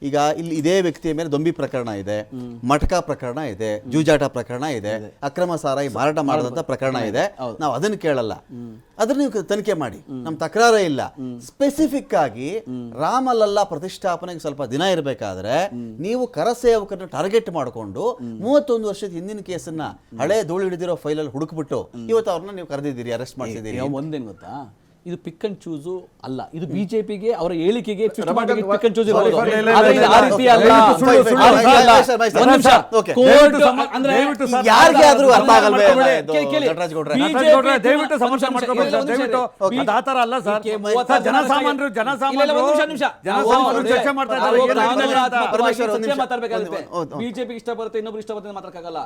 ಈಗ ಇಲ್ಲಿ ಇದೇ ವ್ಯಕ್ತಿಯ ಮೇಲೆ ದೊಂಬಿ ಪ್ರಕರಣ ಇದೆ ಮಟಕ ಪ್ರಕರಣ ಇದೆ ಜೂಜಾಟ ಪ್ರಕರಣ ಇದೆ ಅಕ್ರಮ ಸಾರಾಯಿ ಮಾರಾಟ ಮಾಡದಂತ ಪ್ರಕರಣ ಇದೆ. ನಾವು ಅದನ್ನು ಕೇಳಲ್ಲ. ಅದ್ರ ನೀವು ತನಿಖೆ ಮಾಡಿ. ನಮ್ ತಕರಾರೇ ಇಲ್ಲ. ಸ್ಪೆಸಿಫಿಕ್ ಆಗಿ ರಾಮಲಲ್ಲಾ ಪ್ರತಿಷ್ಠಾಪನೆಗೆ ಸ್ವಲ್ಪ ದಿನ ಇರಬೇಕಾದ್ರೆ ನೀವು ಕರಸೇವಕರನ್ನ ಟಾರ್ಗೆಟ್ ಮಾಡಿಕೊಂಡು ಮೂವತ್ತೊಂದು ವರ್ಷದ ಹಿಂದಿನ ಕೇಸನ್ನ ಹಳೆ ಧೂಳು ಹಿಡಿದಿರೋ ಫೈಲಲ್ಲಿ ಹುಡುಕ್ಬಿಟ್ಟು ಇವತ್ತು ಅವ್ರನ್ನ ನೀವು ಕರೆದಿದ್ದೀರಿ ಅರೆಸ್ಟ್ ಮಾಡಿಸಿದ್ದೀರಿ ಒಂದೇನ್ ಗೊತ್ತಾ? ಇದು ಪಿಕ್ ಅಂಡ್ ಚೂಸು ಅಲ್ಲ. ಇದು ಬಿಜೆಪಿಗೆ ಅವರ ಹೇಳಿಕೆಗೆ ಪಿಕ್ ಅಂಡ್ ಚೂಸ್ ಆದ್ರೂ ಅರ್ಥ ಆಗಲ್ವೇ ದಯವಿಟ್ಟು ಸಮಸ್ಯೆ ದಯವಿಟ್ಟು ಅಲ್ಲ ಸರ್. ಜನಸಾಮಾನ್ಯರು, ಜನಸಾಮಾನ್ಯರು, ಒಂದ್ ನಿಮಿಷ, ನಿಮಿಷ. ಜನಸಾಮಾನ್ಯರು ಚರ್ಚೆ ಮಾಡ್ತಾ ಇದ್ದಾರೆ. ಮಾತಾಡ್ಬೇಕಾಗುತ್ತೆ. ಬಿಜೆಪಿ ಇಷ್ಟ ಬರುತ್ತೆ ಇನ್ನೊಬ್ರು ಇಷ್ಟ ಬರುತ್ತೆ ಮಾತಾಡಕ್ಕಾಗಲ್ಲ.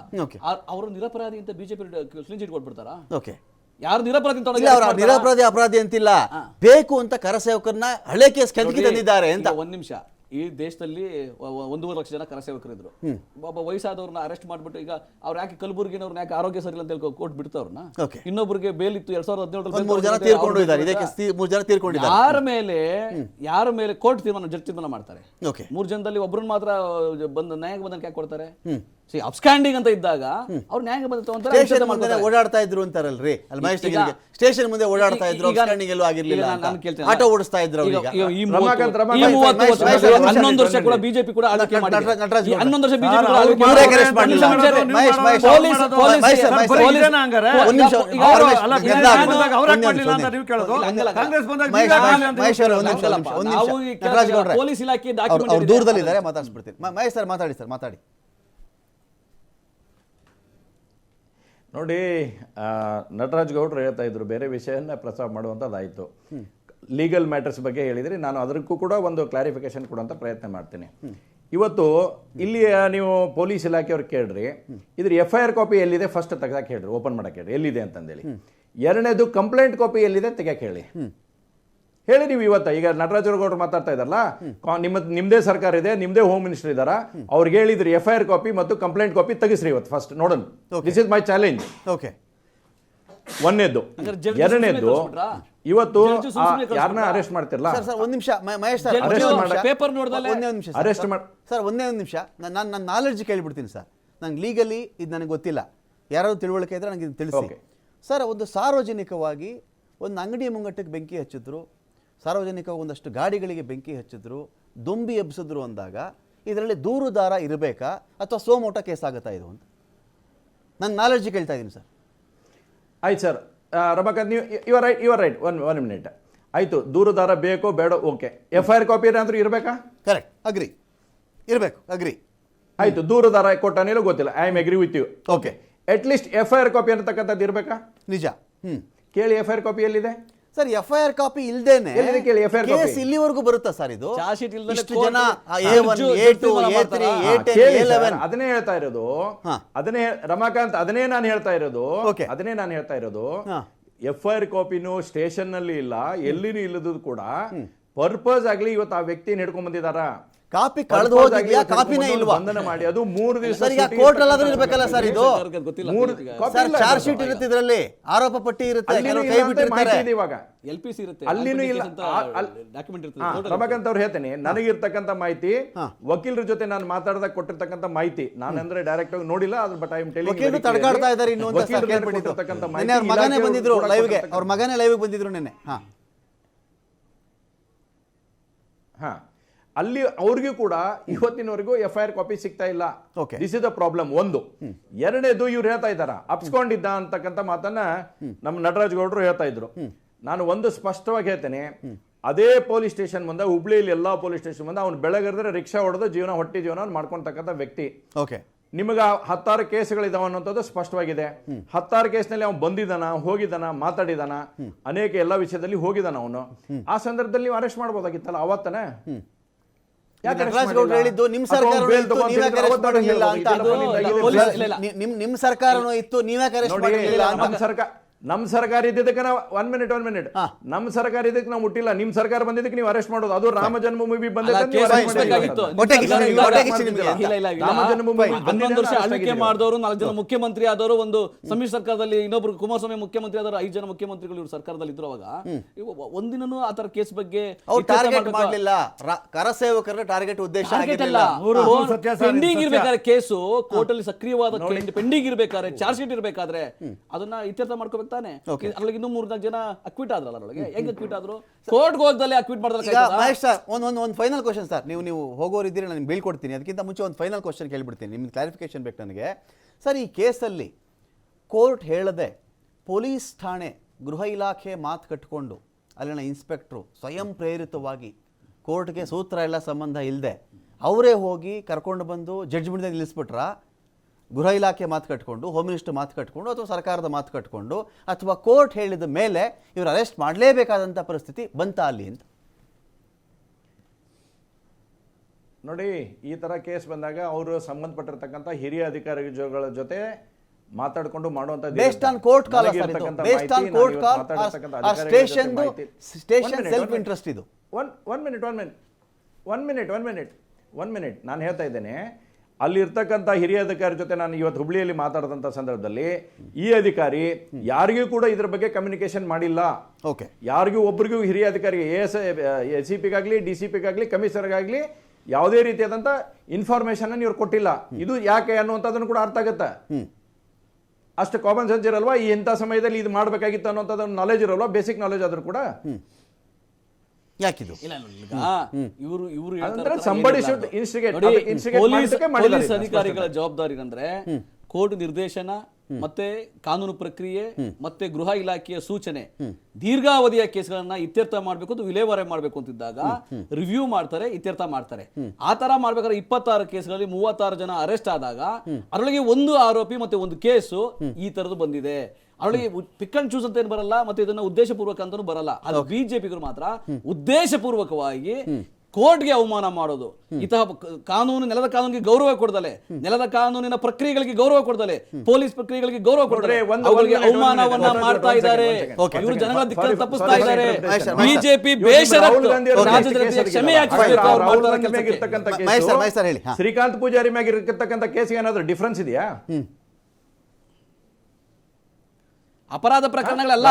ಅವರು ನಿರಪರಾಧಿ ಅಂತ ಬಿಜೆಪಿ ಕ್ಲೀನ್ ಚಿಟ್ ಕೊಟ್ಬಿಡ್ತಾರಾ? ಓಕೆ. ಯಾರು ನಿರಪರಾಧಿ ಅಂತ ಇಲ್ಲ ಅವ್ರ ನಿರಪರಾಧಿ ಅಪರಾಧಿ ಅಂತಿಲ್ಲ. ಬೇಕು ಅಂತ ಕರಸೇವಕರನ್ನ ಹಳೆ ಕೇಸ್ ಕೆದಕಿ ತಂದಿದ್ದಾರೆ ಅಂತ. ಒಂದ್ ನಿಮಿಷ. ಈ ದೇಶದಲ್ಲಿ ಒಂದೂವರೆ ಲಕ್ಷ ಜನ ಕರಸೇವಕರಿದ್ರು. ಒಬ್ಬ ವಯಸ್ಸಾದವ್ರನ್ನ ಅರೆಸ್ಟ್ ಮಾಡ್ಬಿಟ್ಟು ಈಗ ಅವ್ರು ಯಾಕೆ ಕಲಬುರ್ಗಿನವ್ರನ್ನ ಯಾಕೆ ಆರೋಗ್ಯ ಸರಿ ಇಲ್ಲ ಅಂತ ಹೇಳಿ ಕೋರ್ಟ್ ಬಿಡ್ತಾವ್ರನ್ನ. ಇನ್ನೊಬ್ಬರಿಗೆ ಬೇಲ್ ಇತ್ತು ಎರಡ್ ಸಾವಿರದ ಹದಿನೇಳು ಯಾರ ಮೇಲೆ ಯಾರ ಮೇಲೆ ಕೋರ್ಟ್ ತೀರ್ಮಾನ ಜಡ್ಜ್ ತೀರ್ಮಾನ ಮಾಡ್ತಾರೆ. ಮೂರ್ ಜನದಲ್ಲಿ ಒಬ್ರು ಮಾತ್ರ ಬಂದ ನ್ಯಾಯ ಬಂಧನಕ್ಕೆ ಯಾಕೆ ಕೊಡ್ತಾರೆ? ಸಿ ಅಂತ ಇದ್ದಾಗ ಅವ್ರು ನ್ಯಾಯ ಬಂದ ಸ್ಟೇಷನ್ ಮುಂದೆ ಓಡಾಡ್ತಾ ಇದ್ರು ಅಂತಾರಲ್ರಿ? ಅಲ್ಲಿ ಮಹೇಶ್ ಸ್ಟೇಷನ್ ಮುಂದೆ ಓಡಾಡ್ತಾ ಇದ್ರು ಎಲ್ಲೂ ಆಗಿರ್ಲಿಲ್ಲ. ಆಟೋ ಓಡಿಸ್ತಾ ಇದ್ರು ಈಗ- ಈ ಹನ್ನೊಂದು ವರ್ಷ ಕೂಡ ಬಿಜೆಪಿ ಕೂಡ ಆಳ್ವಿಕೆ ಮಾಡಿದೆ. ಹನ್ನೊಂದು ವರ್ಷ ಬಿಜೆಪಿ ಕೂಡ ಆಳ್ವಿಕೆ ಪೊಲೀಸ್- ಇಲಾಖೆ ದೂರದಲ್ಲಿದ್ದಾರೆ ಮಾತಾಡಿಸ್ಬಿಡ್ತೀನಿ ಮಹೇಶ್ ಸರ್ ಮಾತಾಡಿ ಸರ್ ಮಾತಾಡಿ ನೋಡಿ ಆ, ನಟರಾಜ್ ಗೌಡ್ರು ಹೇಳ್ತಾ ಇದ್ರು ಬೇರೆ ವಿಷಯನ ಪ್ರಸ್ತಾಪ ಮಾಡುವಂಥದ್ದಾಯಿತು ಲೀಗಲ್ ಮ್ಯಾಟರ್ಸ್ ಬಗ್ಗೆ ಹೇಳಿದ್ರಿ ನಾನು ಅದಕ್ಕೂ ಕೂಡ ಒಂದು ಕ್ಲಾರಿಫಿಕೇಶನ್ ಕೊಡುವಂತ ಪ್ರಯತ್ನ ಮಾಡ್ತೀನಿ. ಇವತ್ತು ಇಲ್ಲಿ ನೀವು ಪೊಲೀಸ್ ಇಲಾಖೆಯವ್ರು ಕೇಳ್ರಿ ಇದ್ರ ಎಫ್ ಐ ಆರ್ ಕಾಪಿ ಎಲ್ಲಿದೆ ಫಸ್ಟ್ ತೆಗೆದಾಕ ಹೇಳ್ರಿ ಓಪನ್ ಮಾಡಕ್ಕೆ ಹೇಳ್ರಿ ಎಲ್ಲಿದೆ ಅಂತಂದೇಳಿ. ಎರಡನೇದು ಕಂಪ್ಲೇಂಟ್ ಕಾಪಿ ಎಲ್ಲಿದೆ ತೆಗಿಯಕ್ ಹೇಳಿ ಹೇಳಿ ನೀವು ಇವತ್ತ ಈಗ ನಟರಾಜರಗೌಡರು ಮಾತಾಡ್ತಾ ಇದ್ದಾರಲ್ಲ ನಿಮ್ಮ ನಿಮ್ಮದೇ ಸರ್ಕಾರ ಇದೆ ನಿಮ್ಮದೇ ಹೋಮ್ ಮಿನಿಸ್ಟರ್ ಇದಾರ ಅವ್ರಿಗೆ ಹೇಳಿದ್ರಿ ಎಫ್ ಐ ಆರ್ ಕಾಪಿ ಮತ್ತು ಕಂಪ್ಲೇಂಟ್ ಕಾಪಿ ತೆಗಿಸ್ರಿ ಇವತ್ತು ಫಸ್ಟ್ ನೋಡೋಣ. This is my challenge okay ಹಂಗಾರೆ ಎರಡನೇದು ಇವತ್ತು? ಯಾರನ್ನ ಅರೆಸ್ಟ್ ಮಾಡ್ತಿರಲ್ಲ ಸರ್ ಸರ್ ಒಂದು ನಿಮಿಷ ಮಹೇಶ್ ಸರ್ ಅರೆಸ್ಟ್ ಒಂದೇ ಒಂದು ಮಾಡಕ್ಕೆ ನಿಮಿಷ. ಪೇಪರ್ ನೋಡ್ದಲೆ- ಒಂದೇ ಒಂದ್ ನಿಮಿಷ. ಅರೆಸ್ಟ್ ಮಾಡ್- ಸರ್ ಒಂದೇ ಒಂದು ನಿಮಿಷ. ನಾನು ನನ್ನ ನಾಲೆಡ್ಜ್ ಕೇಳಿಬಿಡ್ತೀನಿ ಸರ್. ನಂಗೆ ಲೀಗಲಿ ಇದು ನನಗೆ ಗೊತ್ತಿಲ್ಲ. ಯಾರಾದ್ರು ತಿಳುವಳಿಕೆ ಇದ್ರೆ ನನಗೆ ಇದು ತಿಳಿಸಿ. ಸರ್ ಒಂದು ಸಾರ್ವಜನಿಕವಾಗಿ ಒಂದು ಅಂಗಡಿ ಮುಂಗಟ್ಟಕ್ಕೆ ಬೆಂಕಿ ಹಚ್ಚಿದ್ರು. ಸಾರ್ವಜನಿಕವಾಗಿ ಒಂದಷ್ಟು ಗಾಡಿಗಳಿಗೆ ಬೆಂಕಿ ಹಚ್ಚಿದ್ರು. ದುಂಬಿ ಎಬ್ಸಿದ್ರು ಅಂದಾಗ ಇದರಲ್ಲಿ ದೂರುದಾರ ಇರಬೇಕಾ? ಅಥವಾ ಸೋಮೋಟ ಕೇಸ್ ಆಗುತ್ತಾ ಇದು ಅಂತ? ನನ್ನ ನಾಲೆಡ್ಜ್ ಕೇಳ್ತಾ ಇದ್ದೀನಿ ಸರ್. ಆಯ್ತು ಸರ್. ರಮಾಕಾಂತ್ ನೀವು ಇವರ್ ರೈಟ್ ಇವರ್ ರೈಟ್ ಒನ್ ಒನ್ ಮಿನಿಟ್ ಆಯಿತು ದೂರದಾರ ಬೇಕೋ ಬೇಡ okay F I R copy ಏನಾದರೂ ಇರಬೇಕಾ? ಕರೆಕ್ಟ್ ಅಗ್ರಿ ಇರಬೇಕು ಅಗ್ರಿ ಆಯಿತು ದೂರದಾರ ಕೊಟ್ಟಾನೇಲೋ ಗೊತ್ತಿಲ್ಲ. I am agree with you okay at least F I R copy ಅಂತಕ್ಕಂಥದ್ದು ಇರಬೇಕಾ? ನಿಜ. ಹ್ಞೂ ಕೇಳಿ ಎಫ್ ಐ ಆರ್ ಕಾಪಿ ಎಲ್ಲಿದೆ? Sir F I R copy ಇಲ್ದೇನೆ ಎಲ್ಲಿದೆ ಕೇಳಿ FIR copy? ಕೇಸ್ ಇಲ್ಲಿವರೆಗೂ ಬರುತ್ತಾ ಸರ್ ಇದು ಚಾರ್ಜ್ ಶೀಟ್ ಇಲ್ದಲೆ ಇಷ್ಟು court ಜನ ಅಲ್ಲಿ A one judge- A two A three A ten ಕೇಳಿ ಎ sir, ಲೆವೆನ್ ಅದನ್ನೇ ಹೇಳ್ತಾ ಇರೋದು ಹಾ. ಅದನ್ನೇ ರಮಾಕಾಂತ್ ಅದನ್ನೇ ನಾನು ಹೇಳ್ತಾ ಇರೋದು Okay. ಅದನ್ನೇ ನಾನು ಹೇಳ್ತಾ ಇರೋದು ಹಾ. ಎಫ್ ಐ ಆರ್ ಕಾಪಿನು ಸ್ಟೇಷನ್ನಲ್ಲಿ ಇಲ್ಲ ಎಲ್ಲಿನೂ ಇಲ್ಲದು ಕೂಡ ಪರ್ಪಸ್ ಆಗ್ಲಿ ಇವತ್ತು ಆ ವ್ಯಕ್ತಿನ ಹಿಡ್ಕೊಂಡ್ ಬಂದಿದಾರ ಕಾಪಿ ಕಳೆದು ಹೋಗಿದ್ಯಾ ಕಾಪಿನೇ ಇಲ್ವಾ? ಬಂಧನ ಮಾಡಿ ಅದು ಮೂರು ದಿವಸ ಸರ್ ಈಗ ಕೋರ್ಟ್ ಅಲ್ಲಾದ್ರೂ ಇರ್ಬೇಕಲ್ಲ ಸರ್ ಇದು? ಗೊತ್ತಿಲ್ಲ ಮೂರು ಸರ್ ಚಾರ್ಜ್ ಶೀಟ್ ಇರುತ್ತೆ ಇದರಲ್ಲಿ ಆರೋಪ ಪಟ್ಟಿ ಇರುತ್ತೆ ಕೆಲವರು ಕೈ ಬಿಟ್ಟಿರ್ತಾರೆ. ಇವಾಗ. ಎಲ್ ಪಿ ಸಿ ಇರುತ್ತೆ. ಅಲ್ಲಿನೂ ಇಲ್ಲ. ಡಾಕ್ಯುಮೆಂಟ್ ಹಾ, ಇರ್ತದೆ ರಮಾಕಾಂತ್ ಅವ್ರು ಹೇಳ್ತೇನೆ. ಇರತಕ್ಕಂತ ಮಾಹಿತಿ. ವಕೀಲರ ಜೊತೆ ನಾನು ಮಾತಾಡಿದಾಗ ಕೊಟ್ಟಿರತಕ್ಕಂತ ಮಾಹಿತಿ. ನಾನು ಅಂದ್ರೆ ಡೈರೆಕ್ಟ್ ಆಗಿ ನೋಡಿಲ್ಲ ಅದ್ರ ಬಟ್ ಐ ವಕೀಲರು ತಡಕಾಡ್ತಾ ಇದ್ದಾರೆ ಇನ್ನು ಅಂತ ಸರ್ ಕೇಳ್ಬಿಟ್ಟಿದ್ದು. ಮಾಹಿತಿ ಅವ್ರ ಮಗನೇ ಬಂದಿದ್ರು ಲೈವ್ಗೆ ಅವ್ರ ಮಗನೇ ಲೈವ್ಗೆ ಬಂದಿದ್ರು ನೆನ್ನೆ. ಹಾ. ಹಾ. ಅಲ್ಲಿ ಅವ್ರಿಗೂ ಕೂಡ ಇವತ್ತಿನವರೆಗೂ ಎಫ್ ಐ ಆರ್ ಕಾಪಿ ಸಿಗ್ತಾ ಇಲ್ಲ. ದಿಸ್ ಇಸ್ ದ ಪ್ರಾಬ್ಲಮ್ ಒಂದು. ಎರಡನೇದು ಇವ್ರು ಹೇಳ್ತಾ ಇದ್ದಾರ? ಅಪ್ಸ್ಕೊಂಡಿದ್ದ ಅಂತಕ್ಕಂಥ ಮಾತನ್ನ ನಮ್ಮ ನಟರಾಜ್ ಗೌಡರು ಹೇಳ್ತಾ ಇದ್ರು. ನಾನು ಒಂದು ಸ್ಪಷ್ಟವಾಗಿ ಹೇಳ್ತೇನೆ ಅದೇ ಪೊಲೀಸ್ ಸ್ಟೇಷನ್ ಮುಂದೆ ಹುಬ್ಳಿಯಲ್ಲಿ ಎಲ್ಲಾ ಪೊಲೀಸ್ ಸ್ಟೇಷನ್ ಮುಂದೆ ಅವ್ನು ಬೆಳಗರಿದ್ರೆ ರಿಕ್ಷಾ ಹೊಡೆದು ಜೀವನ ಹೊಟ್ಟಿ ಜೀವನ ಮಾಡ್ಕೊಂತಕ್ಕಂಥ ವ್ಯಕ್ತಿ. ಓಕೆ ನಿಮಗೆ ಹತ್ತಾರು ಕೇಸ್ಗಳಿದಾವ ಅನ್ನೋಂಥದ್ದು ಸ್ಪಷ್ಟವಾಗಿದೆ. ಹತ್ತಾರು ಕೇಸ್ನಲ್ಲಿ ಅವ್ನು ಬಂದಿದ್ದಾನ ಹೋಗಿದ್ದಾನ ಮಾತಾಡಿದಾನ ಅನೇಕ ಎಲ್ಲ ವಿಷಯದಲ್ಲಿ ಹೋಗಿದ್ದಾನ ಅವನು. ಆ ಸಂದರ್ಭದಲ್ಲಿ ನೀವು ಅರೆಸ್ಟ್ ಮಾಡ್ಬೋದಾಗಿತ್ತಲ್ಲ ಅವತ್ತನೇ ಯಾಕೆ arrest ನಟರಾಜ್ ಗೌಡ್ರು ಮಾಡಿಲ್ಲ? ಹೇಳಿದ್ದು ನಿಮ್ ಸರ್ಕಾರ. ನಿಮ್ ನಿಮ್ ಸರ್ಕಾರನೂ ಇತ್ತು ನೀವ್ಯಾಕೆ ಅರೆಸ್ಟ್ ಅಂತ. ಸರ್ಕಾರ ಅಂತ ನಮ್ಮ ಸರ್ಕಾರ ನಮ್ ಸರ್ಕಾರ ಇದ್ದಿದ್ದಕ್ಕೆ ನಾವು ಒನ್ ಮಿನಿಟ್ ಒನ್ ಮಿನಿಟ್ ನಮ್ಮ ನಮ್ ಸರ್ಕಾರ ಇದಕ್ಕೆ ನಾವು ಮುಟ್ಟಿಲ್ಲ. ನಿಮ್ ಸರ್ಕಾರ ಬಂದಿದ್ದಕ್ಕೆ ನೀವು ಅರೆಸ್ಟ್ ಮಾಡೋದು. ಅದು ರಾಮ ಜನ್ಮಭೂಮಿ. ಮಾಡಿದವರು ನಾಲ್ಕು ಜನ ಮುಖ್ಯಮಂತ್ರಿ ಆದವರು ಒಂದು ಸಮ್ಮಿಶ್ರ ಸರ್ಕಾರದಲ್ಲಿ ಇನ್ನೊಬ್ರು ಕುಮಾರಸ್ವಾಮಿ ಮುಖ್ಯಮಂತ್ರಿ ಆದವರು ಐದು ಜನ ಮುಖ್ಯಮಂತ್ರಿಗಳು ಇವರು ಸರ್ಕಾರದಲ್ಲಿ ಇದ್ರು ಅವಾಗ. ಒಂದಿನೂ ಆ ತರ ಕೇಸ್ ಬಗ್ಗೆ ಮಾಡಲಿಲ್ಲ. ಕರಸೇವಕರ ಟಾರ್ಗೆಟ್ ಉದ್ದೇಶ ಪೆಂಡಿಂಗ್. ಇರ್ಬೇಕಾದ್ರೆ ಕೇಸು ಕೋರ್ಟ್ ಅಲ್ಲಿ ಸಕ್ರಿಯವಾದ ಪೆಂಡಿಂಗ್ ಇರ್ಬೇಕಾದ್ರೆ ಚಾರ್ಜ್ ಶೀಟ್ ಇರ್ಬೇಕಾದ್ರೆ ಅದನ್ನ ಇತ್ಯರ್ಥ ಮಾಡ್ಕೋಬೇಕು? ತಾನೆ. ಅದ್ರೊಳಗೆ ಇನ್ನೂ ಮೂರ್ನಾಲ್ಕು ಜನ ಅಕ್ವಿಟ್ ಆದ್ರಲ್ಲ ಅದ್ರೊಳಗೆ. ಹೆಂಗ್ ಅಕ್ವಿಟ್ ಆದ್ರು? ಕೋರ್ಟ್ ಹೋಗ್ದಲ್ಲಿ ಅಕ್ವಿಟ್ ಈಗ ಮಾಡಿದ್ರೆ ಮಹೇಶ್ ಸರ್ ಒಂದು ಒಂದು ಒಂದು ಫೈನಲ್ ಕ್ವಶನ್ ಸರ್ ನೀವು ನೀವು ಹೋಗೋರು ಇದ್ದೀರಿ ನಾನು ಬೀಳ್ಕೊಡ್ತೀನಿ. ಅದಕ್ಕಿಂತ ಮುಂಚೆ ಒಂದು ಫೈನಲ್ ಕ್ವಶನ್ ಕೇಳಿಬಿಡ್ತೀನಿ. ನಿಮ್ಗೆ ಕ್ಲಾರಿಫಿಕೇಶನ್ ಬೇಕು ನನಗೆ. ಸರ್ ಈ ಕೇಸಲ್ಲಿ ಕೋರ್ಟ್ ಹೇಳದೆ ಪೊಲೀಸ್ ಠಾಣೆ ಗೃಹ ಇಲಾಖೆ ಮಾತು ಕಟ್ಕೊಂಡು ಅಲ್ಲಿನ ಇನ್ಸ್ಪೆಕ್ಟ್ರು ಸ್ವಯಂ ಪ್ರೇರಿತವಾಗಿ ಕೋರ್ಟ್ಗೆ ಸೂತ್ರ ಎಲ್ಲ ಸಂಬಂಧ ಇಲ್ಲದೆ ಅವರೇ ಹೋಗಿ ಕರ್ಕೊಂಡು ಬಂದು ಜಡ್ಜ್ಮೆಂಟ್ ನಿಲ್ಲಿಸ್ಬಿಟ್ರ? ಗೃಹ ಇಲಾಖೆ ಮಾತು ಕಟ್ಕೊಂಡು ಹೋಮ್ ಮಿನಿಸ್ಟರ್ ಮಾತು ಕಟ್ಕೊಂಡು ಅಥವಾ ಸರ್ಕಾರದ ಮಾತು ಕಟ್ಕೊಂಡು ಅಥವಾ ಕೋರ್ಟ್ ಹೇಳಿದ ಮೇಲೆ ಇವರು ಅರೆಸ್ಟ್ ಮಾಡಲೇಬೇಕಾದಂಥ ಪರಿಸ್ಥಿತಿ ಬಂತ ಅಲ್ಲಿ ಅಂತ? ನೋಡಿ ಈ ತರ ಕೇಸ್ ಬಂದಾಗ ಅವರು ಸಂಬಂಧಪಟ್ಟಿರ್ತಕ್ಕಂಥ ಹಿರಿಯ ಅಧಿಕಾರಿಗಳ ಜೊತೆ ಮಾತಾಡ್ಕೊಂಡು ಮಾಡುವಂತ based on court call based ಇದು. Court call station station self interest ಇದು. One one minute one minute one minute one minute one minute ನಾನು ಹೇಳ್ತಾ ಇದ್ದೇನೆ. ಅಲ್ಲಿ ಇರ್ತಕ್ಕಂಥ ಹಿರಿಯ ಅಧಿಕಾರಿ ಜೊತೆ ನಾನು ಇವತ್ತು ಹುಬ್ಳಿಯಲ್ಲಿ ಮಾತಾಡಿದಂಥ ಸಂದರ್ಭದಲ್ಲಿ ಈ ಅಧಿಕಾರಿ ಯಾರಿಗೂ ಕೂಡ ಇದ್ರ ಬಗ್ಗೆ ಕಮ್ಯುನಿಕೇಶನ್ ಮಾಡಿಲ್ಲ. ಓಕೆ ಯಾರಿಗೂ ಒಬ್ರಿಗೂ ಹಿರಿಯ ಅಧಿಕಾರಿ ಎಸ್ ಎ ಸಿ ಪಿಗಾಗಲಿ ಡಿ ಸಿ ಪಿಗಾಗಲಿ ಕಮಿಷನರ್ಗಾಗಲಿ ಯಾವುದೇ ರೀತಿಯಾದಂಥ ಇನ್ಫಾರ್ಮೇಶನ್ ಇವ್ರು ಕೊಟ್ಟಿಲ್ಲ. ಇದು ಯಾಕೆ ಅನ್ನುವಂಥದ್ದನ್ನು ಕೂಡ ಅರ್ಥ ಆಗುತ್ತೆ. ಅಷ್ಟು ಕಾಮನ್ ಸೆನ್ಸ್ ಇರಲ್ವಾ? ಈ ಇಂಥ ಸಮಯದಲ್ಲಿ ಇದು ಮಾಡಬೇಕಾಗಿತ್ತು ಅನ್ನೋಂಥದ್ದು ನಾಲೆಜ್ ಇರಲ್ವಾ? ಬೇಸಿಕ್ ನಾಲೆಜ್ ಆದರೂ ಕೂಡ? ಯಾಕಿದು? ಇಲ್ಲ ಇಲ್ಲ, ಈಗ ಇವರು ಇವರು ಅಂದ್ರೆ somebody should instigate. ಅದಕ್ಕೆ instigate ಪೊಲೀಸ್ ಅಧಿಕಾರಿಗಳ ಜವಾಬ್ದಾರಿ ಅಂದ್ರೆ ಕೋರ್ಟ್ ನಿರ್ದೇಶನ ಮತ್ತೆ ಕಾನೂನು ಪ್ರಕ್ರಿಯೆ ಮತ್ತೆ ಗೃಹ ಇಲಾಖೆಯ ಸೂಚನೆ. ದೀರ್ಘಾವಧಿಯ ಕೇಸ್ಗಳನ್ನ ಇತ್ಯರ್ಥ ಮಾಡಬೇಕು ಅಂತ ವಿಲೇವಾರಿ ಮಾಡಬೇಕು ಅಂತಿದ್ದಾಗ ರಿವ್ಯೂ ಮಾಡ್ತಾರೆ ಇತ್ಯರ್ಥ ಮಾಡ್ತಾರೆ. ಆ ತರ ಮಾಡ್ಬೇಕಾದ್ರೆ ಇಪ್ಪತ್ತಾರು ಕೇಸ್ಗಳಲ್ಲಿ ಮೂವತ್ತಾರು ಜನ ಅರೆಸ್ಟ್ ಆದಾಗ ಅದರೊಳಗೆ ಒಂದು ಆರೋಪಿ ಮತ್ತೆ ಒಂದು ಕೇಸು ಈ ತರದ್ದು ಬಂದಿದೆ. ಅವಳಿಗೆ ಪಿಕ್ ಅಂಡ್ ಚೂಸ್ ಅಂತ ಏನು ಬರಲ್ಲ ಮತ್ತೆ ಇದನ್ನ ಉದ್ದೇಶಪೂರ್ವಕ ಅಂತಾನು ಬರಲ್ಲ. ಅದು ಬಿಜೆಪಿಗರು ಮಾತ್ರ ಉದ್ದೇಶಪೂರ್ವಕವಾಗಿ ಕೋರ್ಟ್ಗೆ ಅವಮಾನ ಮಾಡೋದು. ಇಂತಹ ಕಾನೂನು ನೆಲದ ಕಾನೂನಿಗೆ ಗೌರವ ಕೊಡದಲೆ. ನೆಲದ ಕಾನೂನಿನ ಪ್ರಕ್ರಿಯೆಗಳಿಗೆ ಗೌರವ ಕೊಡದಲೆ. ಪೊಲೀಸ್ ಪ್ರಕ್ರಿಯೆಗಳಿಗೆ ಗೌರವ ಕೊಡದಲೆ. ಅವರಿಗೆ ಅವಮಾನವನ್ನ ಮಾಡ್ತಾ ಇದ್ದಾರೆ. ಇವರು ಜನಗಳ ದಿಕ್ಕನ್ನು ತಪ್ಪಿಸ್ತಾ ಇದ್ದಾರೆ. ಬಿಜೆಪಿ ಬೇಷರತ್ತು ರಾಹುಲ್ ಗಾಂಧಿ ಅವರು ರಾಜ್ಯದ ಕೇಸ್ ಜನತೆಗೆ ಕ್ಷಮೆ ಯಾಚಿಸಬೇಕು ಅವ್ರು ರಾಹುಲ್ ಮಾಡ್ತಾ ಗಾಂಧಿ ಇರೋ ಮ್ಯಾಗ್ ಕೆಲ್ಸಕ್ಕೆ. ಇರ್ತಕ್ಕಂಥ Mahesh sir, case, Mahesh sir ಹೇಳಿ, ಹಾ. ಶ್ರೀಕಾಂತ್ ಪೂಜಾರಿ ಮ್ಯಾಗ ಇರತಕ್ಕಂತ ಕೇಸ್ ಏನಾದ್ರು ಡಿಫ್ರೆನ್ಸ್ ಇದೆಯಾ ಅಪರಾಧ ಪ್ರಕರಣಗಳೆಲ್ಲ ರಾಹುಲ್ ಅಪರಾಧ ಗಾಂಧಿ ಪ್ರಕರಣ ಗಾಂಧಿ ವಿವಿಧ ಮಾಡಿದಾಗ ಐಪಿಸಿ ನೀವು ಸಿಆರ್ಪಿಸಿ ಹೋಗಿ ಬೇರೆ ಬೇರೆ ಇರ್ಬೋದು ಮಾಡ್ತೀರಿ. ಪ್ರಕರಣಗಳೆಲ್ಲ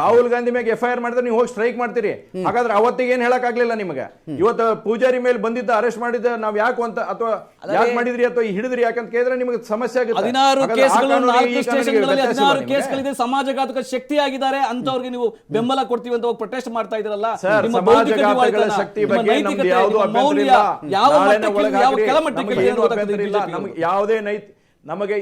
ರಾಹುಲ್ ಗಾಂಧಿ ಮೇಲೆ ಎಫ್ ಐ ಆರ್ ಮಾಡಿದ್ರೆ ನೀವು ಹೋಗಿ ಸ್ಟ್ರೈಕ್ ಮಾಡ್ತೀರಿ. ಹಾಗಾದ್ರೆ ಅವತ್ತಿಗೆ ಏನ್ ಹೇಳಕ್ ಆಗ್ಲಿಲ್ಲ ನಿಮಗೆ ಇವತ್ತು ಪೂಜಾರಿ ಮೇಲೆ ಬಂದಿದ್ದ ಅರೆಸ್ಟ್ ಮಾಡಿದ್ದ ನಾವ್ ಯಾಕೆ ಅಂತ ಅಥವಾ ಯಾಕೆ ಮಾಡಿದ್ರಿ ಅಥವಾ ಹಿಡಿದ್ರಿ ಯಾಕಂತ ಕೇಳಿದ್ರೆ ನಿಮಗೆ ಸಮಸ್ಯೆ ಆಗುತ್ತೆ. ಹದಿನಾರು? ಕೇಸ್ಗಳಿದೆ. ಸಮಾಜಘಾತಕ ಶಕ್ತಿ ಆಗಿದ್ದಾರೆ ಅಂತವ್ರಿಗೆ ನೀವು ಬೆಂಬಲ ಕೊಡ್ತೀವಿ ಅಂತ ಪ್ರೊಟೆಸ್ಟ್ ಮಾಡ್ತಾ ಇದ್ರಲ್ಲ ಮೌಲ್ಯ ಯಾವ ಯಾವ ಕೆಳಮಟ್ಟಕ್ಕೆ ಯಾವುದೇ ನೈತಿ ನಮಗೆ